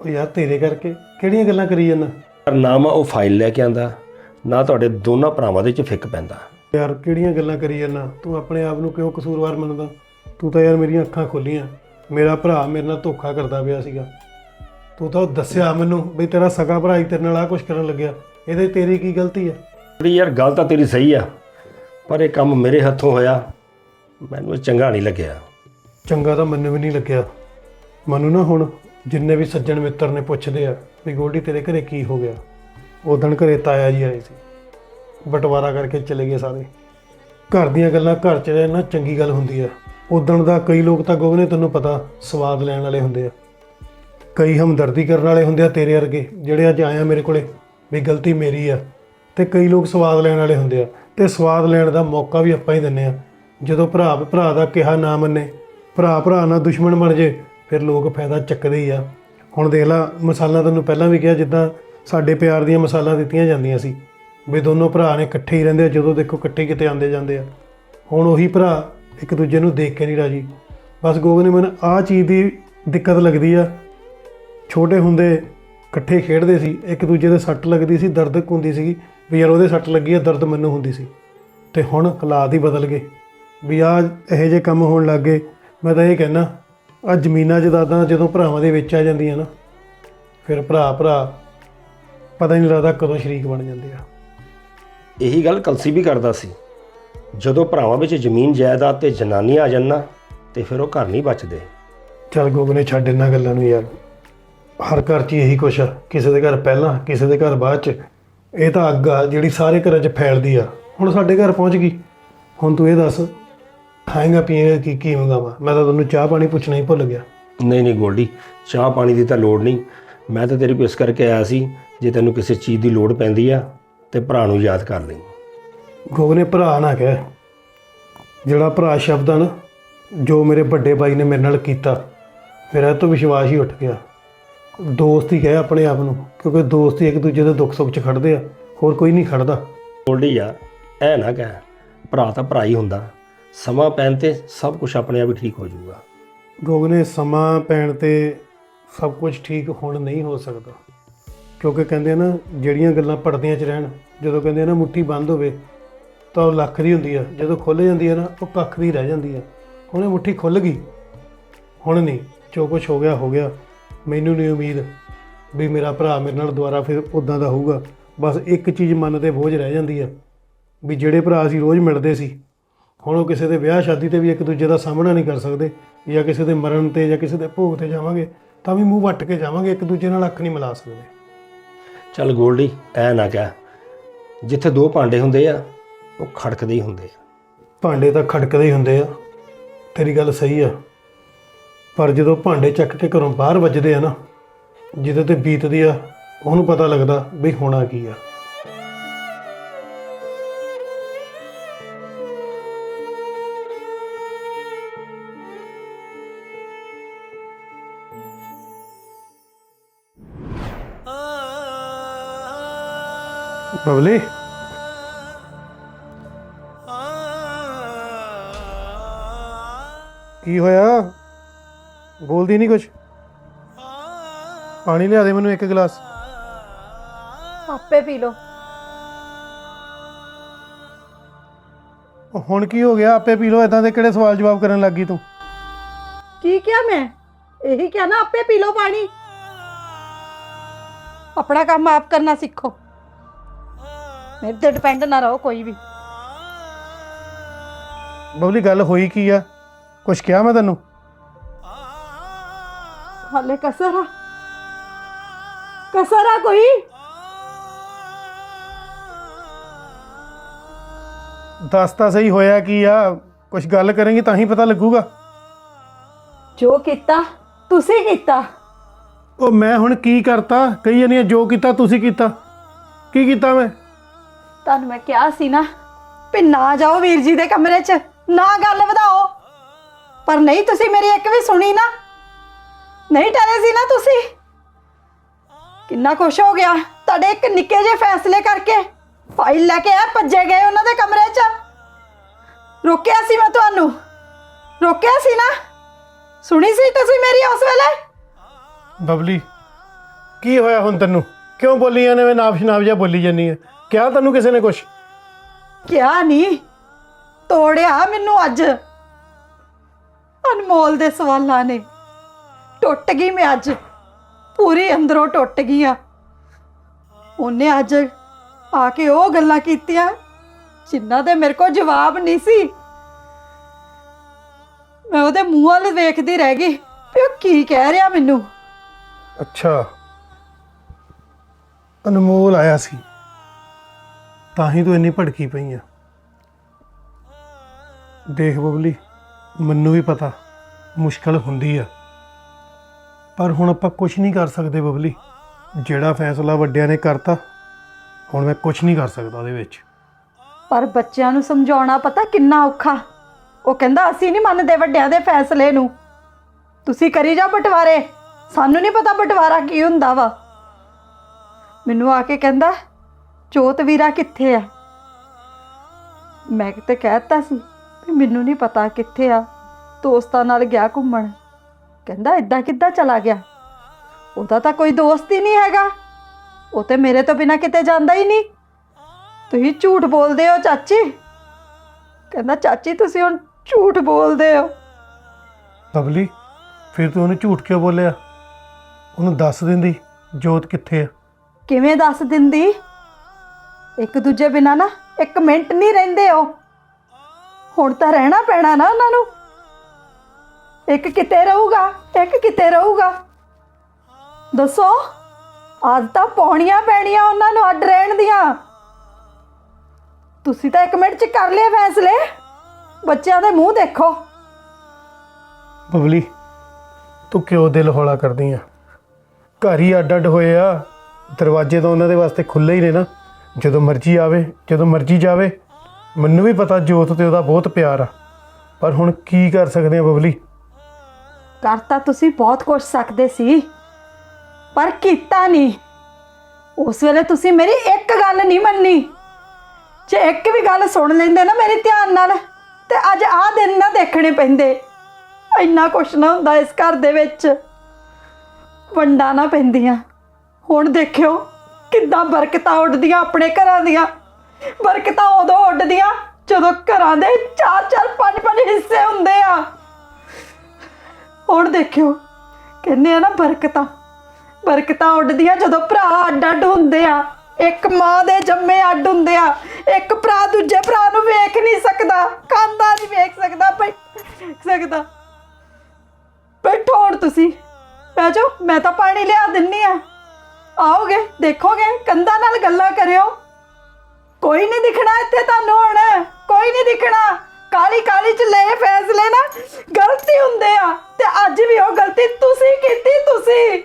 ਉਹ ਯਾਰ ਤੇਰੇ ਕਰਕੇ? ਕਿਹੜੀਆਂ ਗੱਲਾਂ ਕਰੀ ਜਾਂਦਾ? ਪਰ ਨਾ ਮੈਂ ਉਹ ਫਾਈਲ ਲੈ ਕੇ ਆਂਦਾ ਨਾ ਤੁਹਾਡੇ ਦੋਨਾਂ ਭਰਾਵਾਂ ਦੇ 'ਚ ਫਿੱਕ ਪੈਂਦਾ। ਯਾਰ ਕਿਹੜੀਆਂ ਗੱਲਾਂ ਕਰੀ ਜਾਂਦਾ? ਤੂੰ ਆਪਣੇ ਆਪ ਨੂੰ ਕਿਉਂ ਕਸੂਰਵਾਰ ਮੰਨਦਾ? ਤੂੰ ਤਾਂ ਯਾਰ ਮੇਰੀਆਂ ਅੱਖਾਂ ਖੋਲੀਆਂ। ਮੇਰਾ ਭਰਾ ਮੇਰੇ ਨਾਲ ਧੋਖਾ ਕਰਦਾ ਪਿਆ ਸੀਗਾ। ਤੂੰ ਤਾਂ ਦੱਸਿਆ ਮੈਨੂੰ ਵੀ ਤੇਰਾ ਸਗਾ ਭਰਾ ਹੀ ਤੇਰੇ ਨਾਲ ਆ ਕੁਝ ਕਰਨ ਲੱਗਿਆ। ਇਹਦੇ ਤੇਰੀ ਕੀ ਗਲਤੀ ਆ? ਯਾਰ ਗੱਲ ਤਾਂ ਤੇਰੀ ਸਹੀ ਆ। ਪਰ ਇਹ ਕੰਮ ਮੇਰੇ ਹੱਥੋਂ ਹੋਇਆ। ਮੈਨੂੰ ਇਹ ਚੰਗਾ ਨਹੀਂ ਲੱਗਿਆ। ਚੰਗਾ ਤਾਂ ਮੈਨੂੰ ਵੀ ਨਹੀਂ ਲੱਗਿਆ। ਮੈਨੂੰ ਨਾ ਹੁਣ ਜਿੰਨੇ ਵੀ ਸੱਜਣ ਮਿੱਤਰ ਨੇ ਪੁੱਛਦੇ ਆ ਵੀ ਗੋਲਡੀ, ਤੇਰੇ ਘਰੇ ਕੀ ਹੋ ਗਿਆ? ਉਦਣ ਘਰੇ ਤਾਇਆ ਜੀ ਆਏ ਸੀ। ਬਟਵਾਰਾ ਕਰਕੇ ਚਲੇ ਗਏ ਸਾਰੇ। ਘਰ ਦੀਆਂ ਗੱਲਾਂ ਘਰ ਚ ਰਹਿਣਾ ਚੰਗੀ ਗੱਲ ਹੁੰਦੀ ਆ। ਉਦਣ ਦਾ ਕਈ ਲੋਕ ਤਾਂ ਗੋਗਨੇ ਤੈਨੂੰ ਪਤਾ ਸਵਾਦ ਲੈਣ ਵਾਲੇ ਹੁੰਦੇ ਆ। ਕਈ ਹਮਦਰਦੀ ਕਰਨ ਵਾਲੇ ਹੁੰਦੇ ਆ ਤੇਰੇ ਵਰਗੇ, ਜਿਹੜੇ ਅੱਜ ਆਇਆ ਮੇਰੇ ਕੋਲੇ ਵੀ ਗਲਤੀ ਮੇਰੀ ਆ। ਤੇ ਕਈ ਲੋਕ ਸਵਾਦ ਲੈਣ ਵਾਲੇ ਹੁੰਦੇ ਆ। ਤੇ ਸਵਾਦ ਲੈਣ ਦਾ ਮੌਕਾ ਵੀ ਆਪਾਂ ਹੀ ਦਿੰਨੇ ਆ ਜਦੋਂ ਭਰਾ ਭਰਾ ਦਾ ਕਿਹਾ ਨਾ ਮੰਨੇ, ਭਰਾ ਭਰਾ ਨਾਲ ਦੁਸ਼ਮਣ ਬਣ ਜੇ, ਫਿਰ ਲੋਕ ਫਾਇਦਾ ਚੱਕਦੇ ਹੀ ਆ। ਹੁਣ ਦੇਖ ਲਾ, ਮਸਾਲਾ ਤੈਨੂੰ ਪਹਿਲਾਂ ਵੀ ਕਿਹਾ ਜਿੱਦਾਂ ਸਾਡੇ ਪਿਆਰ ਦੀਆਂ ਮਸਾਲਾ ਦਿੱਤੀਆਂ ਜਾਂਦੀਆਂ ਸੀ। ਵੀ ਦੋਨੋਂ ਭਰਾ ਨੇ ਇਕੱਠੇ ਹੀ ਰਹਿੰਦੇ ਆ, ਜਦੋਂ ਦੇਖੋ ਇਕੱਠੇ ਕਿਤੇ ਆਉਂਦੇ ਜਾਂਦੇ ਆ। ਹੁਣ ਉਹੀ ਭਰਾ ਇੱਕ ਦੂਜੇ ਨੂੰ ਦੇਖ ਕੇ ਨਹੀਂ ਰਾਜੀ। ਬਸ ਗੋਗ ਨੇ ਮੈਨੂੰ ਆਹ ਚੀਜ਼ ਦੀ ਦਿੱਕਤ ਲੱਗਦੀ ਆ। ਛੋਟੇ ਹੁੰਦੇ ਇਕੱਠੇ ਖੇਡਦੇ ਸੀ, ਇੱਕ ਦੂਜੇ ਦੇ ਸੱਟ ਲੱਗਦੀ ਸੀ, ਦਰਦ ਹੁੰਦੀ ਸੀਗੀ। ਵੀ ਯਾਰ ਉਹਦੇ ਸੱਟ ਲੱਗੀ ਆ ਦਰਦ ਮੈਨੂੰ ਹੁੰਦੀ ਸੀ। ਤੇ ਹੁਣ ਹਾਲਾਤ ਹੀ ਬਦਲ ਗਏ। ਵੀ ਆ ਇਹੋ ਜਿਹੇ ਕੰਮ ਹੋਣ ਲੱਗ ਗਏ। ਮੈਂ ਤਾਂ ਇਹ ਕਹਿਣਾ ਆ ਜ਼ਮੀਨਾਂ ਜਾਇਦਾਦਾਂ ਜਦੋਂ ਭਰਾਵਾਂ ਦੇ ਵਿੱਚ ਆ ਜਾਂਦੀਆਂ ਨਾ ਫਿਰ ਭਰਾ ਭਰਾ ਪਤਾ ਹੀ ਨਹੀਂ ਲੱਗਦਾ ਕਦੋਂ ਸ਼ਰੀਕ ਬਣ ਜਾਂਦੇ ਆ। ਇਹੀ ਗੱਲ ਕਲਸੀ ਵੀ ਕਰਦਾ ਸੀ। ਜਦੋਂ ਭਰਾਵਾਂ ਵਿੱਚ ਜ਼ਮੀਨ ਜਾਇਦਾਦ ਤੇ ਜਨਾਨੀਆਂ ਆ ਜਾਣ ਨਾ ਤੇ ਫਿਰ ਉਹ ਘਰ ਨਹੀਂ ਬਚਦੇ। ਚੱਲ ਗੋਗ ਨੇ ਛੱਡ ਇਹਨਾਂ ਗੱਲਾਂ ਨੂੰ ਯਾਰ। ਹਰ ਘਰ 'ਚ ਹੀ ਇਹੀ ਕੁਛ ਆ। ਕਿਸੇ ਦੇ ਘਰ ਪਹਿਲਾਂ ਕਿਸੇ ਦੇ ਘਰ ਬਾਅਦ 'ਚ। ਇਹ ਤਾਂ ਅੱਗ ਆ ਜਿਹੜੀ ਸਾਰੇ ਘਰਾਂ 'ਚ ਫੈਲਦੀ ਆ। ਹੁਣ ਸਾਡੇ ਘਰ ਪਹੁੰਚ ਗਈ। ਹੁਣ ਤੂੰ ਇਹ ਦੱਸ ਖਾਏਗਾ ਪੀਏਗਾ ਕੀ ਕੀ ਮੰਗਾਵਾ? ਮੈਂ ਤਾਂ ਤੈਨੂੰ ਚਾਹ ਪਾਣੀ ਪੁੱਛਣਾ ਹੀ ਭੁੱਲ ਗਿਆ। ਨਹੀਂ ਨਹੀਂ ਗੋਲਡੀ ਚਾਹ ਪਾਣੀ ਦੀ ਤਾਂ ਲੋੜ ਨਹੀਂ। ਮੈਂ ਤਾਂ ਤੇਰੇ ਕੋਲ ਇਸ ਕਰਕੇ ਆਇਆ ਸੀ ਜੇ ਤੈਨੂੰ ਕਿਸੇ ਚੀਜ਼ ਦੀ ਲੋੜ ਪੈਂਦੀ ਆ ਤੇ ਭਰਾ ਨੂੰ ਯਾਦ ਕਰ ਲਈ। ਗੋਗ ਨੇ ਭਰਾ ਨਾ ਕਹਿ। ਜਿਹੜਾ ਭਰਾ ਸ਼ਬਦ ਆ ਨਾ ਜੋ ਮੇਰੇ ਵੱਡੇ ਬਾਈ ਨੇ ਮੇਰੇ ਨਾਲ ਕੀਤਾ ਮੇਰਾ ਇਹ ਤੋਂ ਵਿਸ਼ਵਾਸ ਹੀ ਉੱਠ ਗਿਆ। ਦੋਸਤ ਹੀ ਕਹਿ ਆਪਣੇ ਆਪ ਨੂੰ ਕਿਉਂਕਿ ਦੋਸਤ ਹੀ ਇੱਕ ਦੂਜੇ ਦੇ ਦੁੱਖ ਸੁੱਖ 'ਚ ਖੜਦੇ ਆ ਹੋਰ ਕੋਈ ਨਹੀਂ ਖੜਦਾ। ਗੋਲਡੀ ਯਾਰ ਐ ਨਾ ਕਹਿ ਭਰਾ ਤਾਂ ਭਰਾ ਹੀ ਹੁੰਦਾ ਸਮਾਂ ਪੈਣ ਤੇ ਸਭ ਕੁਝ ਆਪਣੇ ਆਪ ਹੀ ਠੀਕ ਹੋ ਜਾਊਗਾ। ਗੋਗ ਨੇ ਸਮਾਂ ਪੈਣ ਤੇ ਸਭ ਕੁਝ ਠੀਕ ਹੁਣ ਨਹੀਂ ਹੋ ਸਕਦਾ। ਕਿਉਂਕਿ ਕਹਿੰਦੇ ਆ ਨਾ ਜਿਹੜੀਆਂ ਗੱਲਾਂ ਪੜਦਿਆਂ 'ਚ ਰਹਿਣ ਜਦੋਂ ਕਹਿੰਦੇ ਆ ਨਾ ਮੁੱਠੀ ਬੰਦ ਹੋਵੇ ਤਾਂ ਉਹ ਲੱਖ ਦੀ ਹੁੰਦੀ ਆ ਜਦੋਂ ਖੁੱਲ ਜਾਂਦੀ ਆ ਨਾ ਉਹ ਕੱਖ ਦੀ ਰਹਿ ਜਾਂਦੀ ਆ। ਹੁਣ ਇਹ ਮੁੱਠੀ ਖੁੱਲ ਗਈ ਹੁਣ ਨਹੀਂ ਜੋ ਕੁਝ ਹੋ ਗਿਆ ਹੋ ਗਿਆ। ਮੈਨੂੰ ਨਹੀਂ ਉਮੀਦ ਵੀ ਮੇਰਾ ਭਰਾ ਮੇਰੇ ਨਾਲ ਦੁਬਾਰਾ ਫਿਰ ਉਦਾਂ ਦਾ ਹੋਊਗਾ। ਬਸ ਇੱਕ ਚੀਜ਼ ਮਨ ਤੇ ਬੋਝ ਰਹਿ ਜਾਂਦੀ ਆ ਵੀ ਜਿਹੜੇ ਭਰਾ ਅਸੀਂ ਰੋਜ਼ ਮਿਲਦੇ ਸੀ ਹੁਣ ਉਹ ਕਿਸੇ ਦੇ ਵਿਆਹ ਸ਼ਾਦੀ ਤੇ ਵੀ ਇੱਕ ਦੂਜੇ ਦਾ ਸਾਹਮਣਾ ਨਹੀਂ ਕਰ ਸਕਦੇ ਜਾਂ ਕਿਸੇ ਦੇ ਮਰਨ ਤੇ ਜਾਂ ਕਿਸੇ ਦੇ ਭੋਗ ਤੇ ਜਾਵਾਂਗੇ ਤਾਂ ਵੀ ਮੂੰਹ ਵੱਟ ਕੇ ਜਾਵਾਂਗੇ ਇੱਕ ਦੂਜੇ ਨਾਲ ਅੱਖ ਨਹੀਂ ਮਿਲਾ ਸਕਦੇ। ਚੱਲ ਗੋਲਡੀ ਐ ਨਾ ਕਹਿ ਜਿੱਥੇ ਦੋ ਭਾਂਡੇ ਹੁੰਦੇ ਆ ਉਹ ਖੜਕਦੇ ਹੀ ਹੁੰਦੇ ਆ। ਭਾਂਡੇ ਤਾਂ ਖੜਕਦੇ ਹੀ ਹੁੰਦੇ ਆ ਤੇਰੀ ਗੱਲ ਸਹੀ ਆ। ਪਰ ਜਦੋਂ ਭਾਂਡੇ ਚੱਕ ਕੇ ਘਰੋਂ ਬਾਹਰ ਵੱਜਦੇ ਆ ਨਾ, ਜਿਹਦੇ ਤੇ ਬੀਤਦੀ ਆ, ਉਹਨੂੰ ਪਤਾ ਲੱਗਦਾ ਵੀ ਹੋਣਾ ਕੀ ਆ। ਬਬਲੀ? ਕੀ ਹੋਇਆ? ਬੋਲਦੀ ਨਹੀਂ ਕੁਛ? ਪਾਣੀ ਲਿਆ ਦੇ ਮੈਨੂੰ ਇੱਕ ਗਲਾਸ। ਆਪੇ ਪੀ ਲਓ। ਉਹ ਹੁਣ ਕੀ ਹੋ ਗਿਆ? ਆਪੇ ਪੀ ਲੋ ਇਦਾਂ ਦੇ ਕਿਹੜੇ ਸਵਾਲ ਜਵਾਬ ਕਰਨ ਲੱਗੀ ਤੂੰ? ਕੀ ਕਿਹਾ ਮੈਂ? ਇਹੀ ਕਿਹਾ ਨਾ ਆਪੇ ਪੀ ਲਓ ਪਾਣੀ। ਆਪਣਾ ਕੰਮ ਆਪ ਕਰਨਾ ਸਿੱਖੋ। ਮੇਰੇ ਤੇ ਡਿਪੈਂਡ ਨਾ ਰਹੋ ਕੋਈ ਵੀ। ਬਬਲੀ ਗੱਲ ਹੋਈ ਕੀ ਆ? ਕੁਛ ਕਿਹਾ ਮੈਂ ਤੈਨੂੰ? ਹਾਲੇ ਕਸਰ ਆ। ਕਸਰ ਆ ਕੋਈ? ਦੱਸ ਤਾਂ ਸਹੀ ਹੋਇਆ ਕੀ ਆ ਕੁਛ ਗੱਲ ਕਰਾਂਗੀ ਤਾਂ ਹੀ ਪਤਾ ਲੱਗੂਗਾ। ਜੋ ਕੀਤਾ ਤੁਸੀਂ ਕੀਤਾ। ਉਹ ਮੈਂ ਹੁਣ ਕੀ ਕਰਤਾ ਕਈ ਜਣੀਆਂ ਜੋ ਕੀਤਾ ਤੁਸੀਂ ਕੀਤਾ। ਕੀ ਕੀਤਾ ਮੈਂ? ਤੁਹਾਨੂੰ ਮੈਂ ਕਿਹਾ ਸੀ ਨਾ ਵੀ ਨਾ ਜਾਓ ਵੀਰ ਜੀ ਦੇ ਕਮਰੇ 'ਚ ਨਾ ਗੱਲ ਵਧਾਓ। ਪਰ ਨਹੀਂ ਤੁਸੀਂ ਮੇਰੀ ਇੱਕ ਵੀ ਸੁਣੀ ਨਾ। ਨਹੀਂ ਟਰੇ ਸੀ ਨਾ ਤੁਸੀਂ? ਕਿੰਨਾ ਕੁਛ ਹੋ ਗਿਆ ਤੁਹਾਡੇ ਇੱਕ ਨਿੱਕੇ ਜਿਹੇ ਫੈਸਲੇ ਕਰਕੇ। ਫਾਈਲ ਲੈ ਕੇ ਆ ਭੱਜੇ ਗਏ ਉਹਨਾਂ ਦੇ ਕਮਰੇ 'ਚ। ਰੋਕਿਆ ਸੀ ਮੈਂ ਤੁਹਾਨੂੰ। ਰੋਕਿਆ ਸੀ ਨਾ? ਸੁਣੀ ਸੀ ਤੁਸੀਂ ਮੇਰੀ ਉਸ ਵੇਲੇ? ਬਬਲੀ ਕੀ ਹੋਇਆ ਹੁਣ ਤੈਨੂੰ? ਕਿਉਂ ਬੋਲੀ ਜਾਂਦੇ ਮੈਂ ਨਾਫ ਸ਼ਨਾਫ ਜਿਹਾ ਬੋਲੀ ਜਾਨੀ ਹੈ। ਕਿਹਾ ਤੈਨੂੰ ਕਿਸੇ ਨੇ ਕੁਛ? ਕਿਹਾ ਨਹੀਂ ਤੋੜਿਆ ਮੈਨੂੰ ਅੱਜ। ਅਨਮੋਲ ਦੇ ਸਵਾਲਾਂ ਨੇ। ਟੁੱਟ ਗਈ ਮੈਂ ਅੱਜ। ਪੂਰੀ ਅੰਦਰੋਂ ਟੁੱਟ ਗਈ ਆ। ਉਹਨੇ ਅੱਜ ਆ ਕੇ ਉਹ ਗੱਲਾਂ ਕੀਤੀਆਂ ਜਿਨ੍ਹਾਂ ਦੇ ਮੇਰੇ ਕੋਲ ਜਵਾਬ ਨਹੀਂ ਸੀ। ਮੈਂ ਉਹਦੇ ਮੂੰਹ ਵੱਲ ਵੇਖਦੀ ਰਹਿ ਗਈ ਵੀ ਉਹ ਕੀ ਕਹਿ ਰਿਹਾ ਮੈਨੂੰ। ਅੱਛਾ। ਅਨਮੋਲ ਆਇਆ ਸੀ। ਤਾਂ ਹੀ ਤੂੰ ਇੰਨੀ ਭੜਕੀ ਪਈ ਆ। ਦੇਖ ਬਬਲੀ, ਮੈਨੂੰ ਵੀ ਪਤਾ, ਮੁਸ਼ਕਲ ਹੁੰਦੀ ਆ। ਪਰ ਹੁਣ ਆਪਾਂ ਕੁਝ ਨਹੀਂ ਕਰ ਸਕਦੇ ਬਬਲੀ। ਜਿਹੜਾ ਫੈਸਲਾ ਵੱਡਿਆਂ ਨੇ ਕਰਤਾ, ਹੁਣ ਮੈਂ ਕੁਝ ਨਹੀਂ ਕਰ ਸਕਦਾ ਉਹਦੇ ਵਿੱਚ। ਪਰ ਬੱਚਿਆਂ ਨੂੰ ਸਮਝਾਉਣਾ ਪਤਾ ਕਿੰਨਾ ਔਖਾ। ਉਹ ਕਹਿੰਦਾ, ਅਸੀਂ ਨਹੀਂ ਮੰਨਦੇ ਵੱਡਿਆਂ ਦੇ ਫੈਸਲੇ ਨੂੰ। ਤੁਸੀਂ ਕਰੀ ਜਾ ਬਟਵਾਰੇ। ਸਾਨੂੰ ਨਹੀਂ ਪਤਾ ਬਟਵਾਰਾ ਕੀ ਹੁੰਦਾ ਵਾ। ਮੈਨੂੰ ਆ ਕੇ ਕਹਿੰਦਾ ਚੋਤ ਵੀਰਾ ਕਿੱਥੇ ਆ? ਮੈਂ ਕਿਤੇ ਕਹਿਤਾ ਸੀ ਵੀ ਮੈਨੂੰ ਨਹੀਂ ਪਤਾ ਕਿੱਥੇ ਆ। ਦੋਸਤਾਂ ਨਾਲ ਗਿਆ ਘੁੰਮਣ। ਕਹਿੰਦਾ ਇਦਾਂ ਕਿੱਦਾਂ ਚਲਾ ਗਿਆ? ਉਹਦਾ ਤਾਂ ਕੋਈ ਦੋਸਤ ਹੀ ਨਹੀਂ ਹੈਗਾ। ਉਹ ਤੇ ਮੇਰੇ ਤੋਂ ਬਿਨਾ ਕਿਤੇ ਜਾਂਦਾ ਹੀ ਨਹੀਂ। ਤੁਸੀਂ ਝੂਠ ਬੋਲਦੇ ਹੋ ਚਾਚੀ? ਕਹਿੰਦਾ ਚਾਚੀ ਤੁਸੀਂ ਹੁਣ ਝੂਠ ਬੋਲਦੇ ਹੋ। ਬਬਲੀ ਫਿਰ ਤੂੰ ਉਹਨੂੰ ਝੂਠ ਕਿਉਂ ਬੋਲਿਆ? ਉਹਨੂੰ ਦੱਸ ਦਿੰਦੀ ਜੋਤ ਕਿੱਥੇ ਆ? ਕਿਵੇਂ ਦੱਸ ਦਿੰਦੀ? ਇੱਕ ਦੂਜੇ ਬਿਨਾ ਨਾ ਇੱਕ ਮਿੰਟ ਨਹੀਂ ਰਹਿੰਦੇ ਹੋ ਹੁਣ ਤਾਂ ਰਹਿਣਾ ਪੈਣਾ ਨਾ ਉਹਨਾਂ ਨੂੰ। ਇੱਕ ਕਿਤੇ ਰਹੂਗਾ, ਇੱਕ ਕਿਤੇ ਰਹੂਗਾ। ਦੱਸੋ, ਅੱਜ ਤਾਂ ਪੌਣੀਆਂ ਪੈਣੀਆਂ ਉਹਨਾਂ ਨੂੰ ਅੱਡ ਰਹਿਣ ਦੀਆਂ। ਤੁਸੀਂ ਤਾਂ ਇੱਕ ਮਿੰਟ ਚ ਕਰ ਲਿਆ ਫੈਸਲੇ। ਬੱਚਿਆਂ ਦੇ ਮੂੰਹ ਦੇਖੋ। ਬਬਲੀ, ਤੂੰ ਕਿਉਂ ਦਿਲ ਹੌਲਾ ਕਰਦੀ ਆ? ਘਰ ਹੀ ਅੱਡ ਅੱਡ ਹੋਏ ਆ। ਦਰਵਾਜ਼ੇ ਤਾਂ ਉਹਨਾਂ ਦੇ ਵਾਸਤੇ ਖੁੱਲੇ ਹੀ ਨੇ ਨਾ। ਜਦੋਂ ਮਰਜ਼ੀ ਆਵੇ, ਜਦੋਂ ਮਰਜ਼ੀ ਜਾਵੇ। ਮੈਨੂੰ ਵੀ ਪਤਾ ਜੋਤ ਤੇ ਉਹਦਾ ਬਹੁਤ ਪਿਆਰ ਆ। ਪਰ ਹੁਣ ਕੀ ਕਰ ਸਕਦੇ ਆ ਬਬਲੀ? ਕਰ ਤਾਂ ਤੁਸੀਂ ਬਹੁਤ ਕੁਝ ਸਕਦੇ ਸੀ, ਪਰ ਕੀਤਾ ਨਹੀਂ। ਉਸ ਵੇਲੇ ਤੁਸੀਂ ਮੇਰੀ ਇੱਕ ਗੱਲ ਨਹੀਂ ਮੰਨੀ। ਜੇ ਇੱਕ ਵੀ ਗੱਲ ਸੁਣ ਲੈਂਦੇ ਨਾ ਮੇਰੇ ਧਿਆਨ ਨਾਲ, ਤੇ ਅੱਜ ਆਹ ਦਿਨ ਨਾ ਦੇਖਣੇ ਪੈਂਦੇ। ਇੰਨਾ ਕੁਛ ਨਾ ਹੁੰਦਾ ਇਸ ਘਰ ਦੇ ਵਿੱਚ। ਵੰਡਾ ਨਾ ਪੈਂਦੀਆਂ। ਹੁਣ ਦੇਖਿਓ ਕਿੱਦਾਂ ਬਰਕਤਾਂ ਉੱਡਦੀਆਂ ਆਪਣੇ ਘਰਾਂ ਦੀਆਂ। ਬਰਕਤਾਂ ਉਦੋਂ ਉੱਡਦੀਆਂ ਜਦੋਂ ਘਰਾਂ ਦੇ ਚਾਰ ਚਾਰ ਪੰਜ ਪੰਜ ਹਿੱਸੇ ਹੁੰਦੇ ਆ। ਹੁਣ ਦੇਖਿਓ, ਕਹਿੰਦੇ ਆ ਨਾ ਬਰਕਤਾਂ ਬਰਕਤਾਂ ਉੱਡਦੀਆਂ ਜਦੋਂ ਭਰਾ ਅੱਡ ਅੱਡ ਹੁੰਦੇ ਆ, ਇੱਕ ਮਾਂ ਦੇ ਜੰਮੇ ਅੱਡ ਹੁੰਦੇ ਆ, ਇੱਕ ਭਰਾ ਦੂਜੇ ਭਰਾ ਨੂੰ ਵੇਖ ਨਹੀਂ ਸਕਦਾ ਕਾਂਦਾ ਨਹੀਂ ਵੇਖ ਸਕਦਾ ਬਈ ਸਕਦਾ। ਬੈਠੋ ਹੁਣ ਤੁਸੀਂ, ਬਹਿ ਜਾਓ, ਮੈਂ ਤਾਂ ਪਾਣੀ ਲਿਆ ਦਿੰਨੀ ਆ। ਆਓਗੇ, ਦੇਖੋਗੇ, ਕੰਧਾਂ ਨਾਲ ਗੱਲਾਂ ਕਰਿਓ। ਕੋਈ ਨਹੀਂ ਦਿਖਣਾ ਇੱਥੇ ਤੁਹਾਨੂੰ ਹੁਣ, ਕੋਈ ਨਹੀਂ ਦਿਖਣਾ। ਕਾਲੀ ਕਾਲੀ ਚ ਲਏ ਫੈਸਲੇ ਨਾ, ਗਲਤੀ ਹੁੰਦੇ ਆ। ਤੇ ਅੱਜ ਵੀ ਉਹ ਗਲਤੀ ਤੁਸੀਂ ਕੀਤੀ, ਤੁਸੀਂ।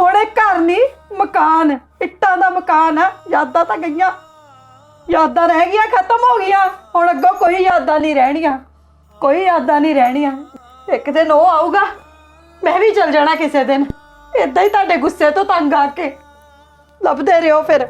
ਹੁਣ ਇਹ ਘਰ ਨਹੀਂ, ਮਕਾਨ। ਇੱਟਾਂ ਦਾ ਮਕਾਨ ਆ, ਯਾਦਾਂ ਤਾਂ ਗਈਆਂ। ਯਾਦਾਂ ਰਹਿ ਗਈਆਂ, ਖਤਮ ਹੋ ਗਈਆਂ। ਹੁਣ ਅੱਗੋਂ ਕੋਈ ਯਾਦਾਂ ਨਹੀਂ ਰਹਿਣੀਆਂ। ਕੋਈ ਯਾਦਾਂ ਨਹੀਂ ਰਹਿਣੀਆਂ। ਇੱਕ ਦਿਨ ਉਹ ਆਊਗਾ। ਮੈਂ ਵੀ ਚਲ ਜਾਣਾ ਕਿਸੇ ਦਿਨ। ਇਦਾਂ ਹੀ ਤੁਹਾਡੇ ਗੁੱਸੇ ਤੋਂ ਤੰਗ ਆ ਕੇ। ਲੱਭਦੇ ਰਹੋ ਫਿਰ।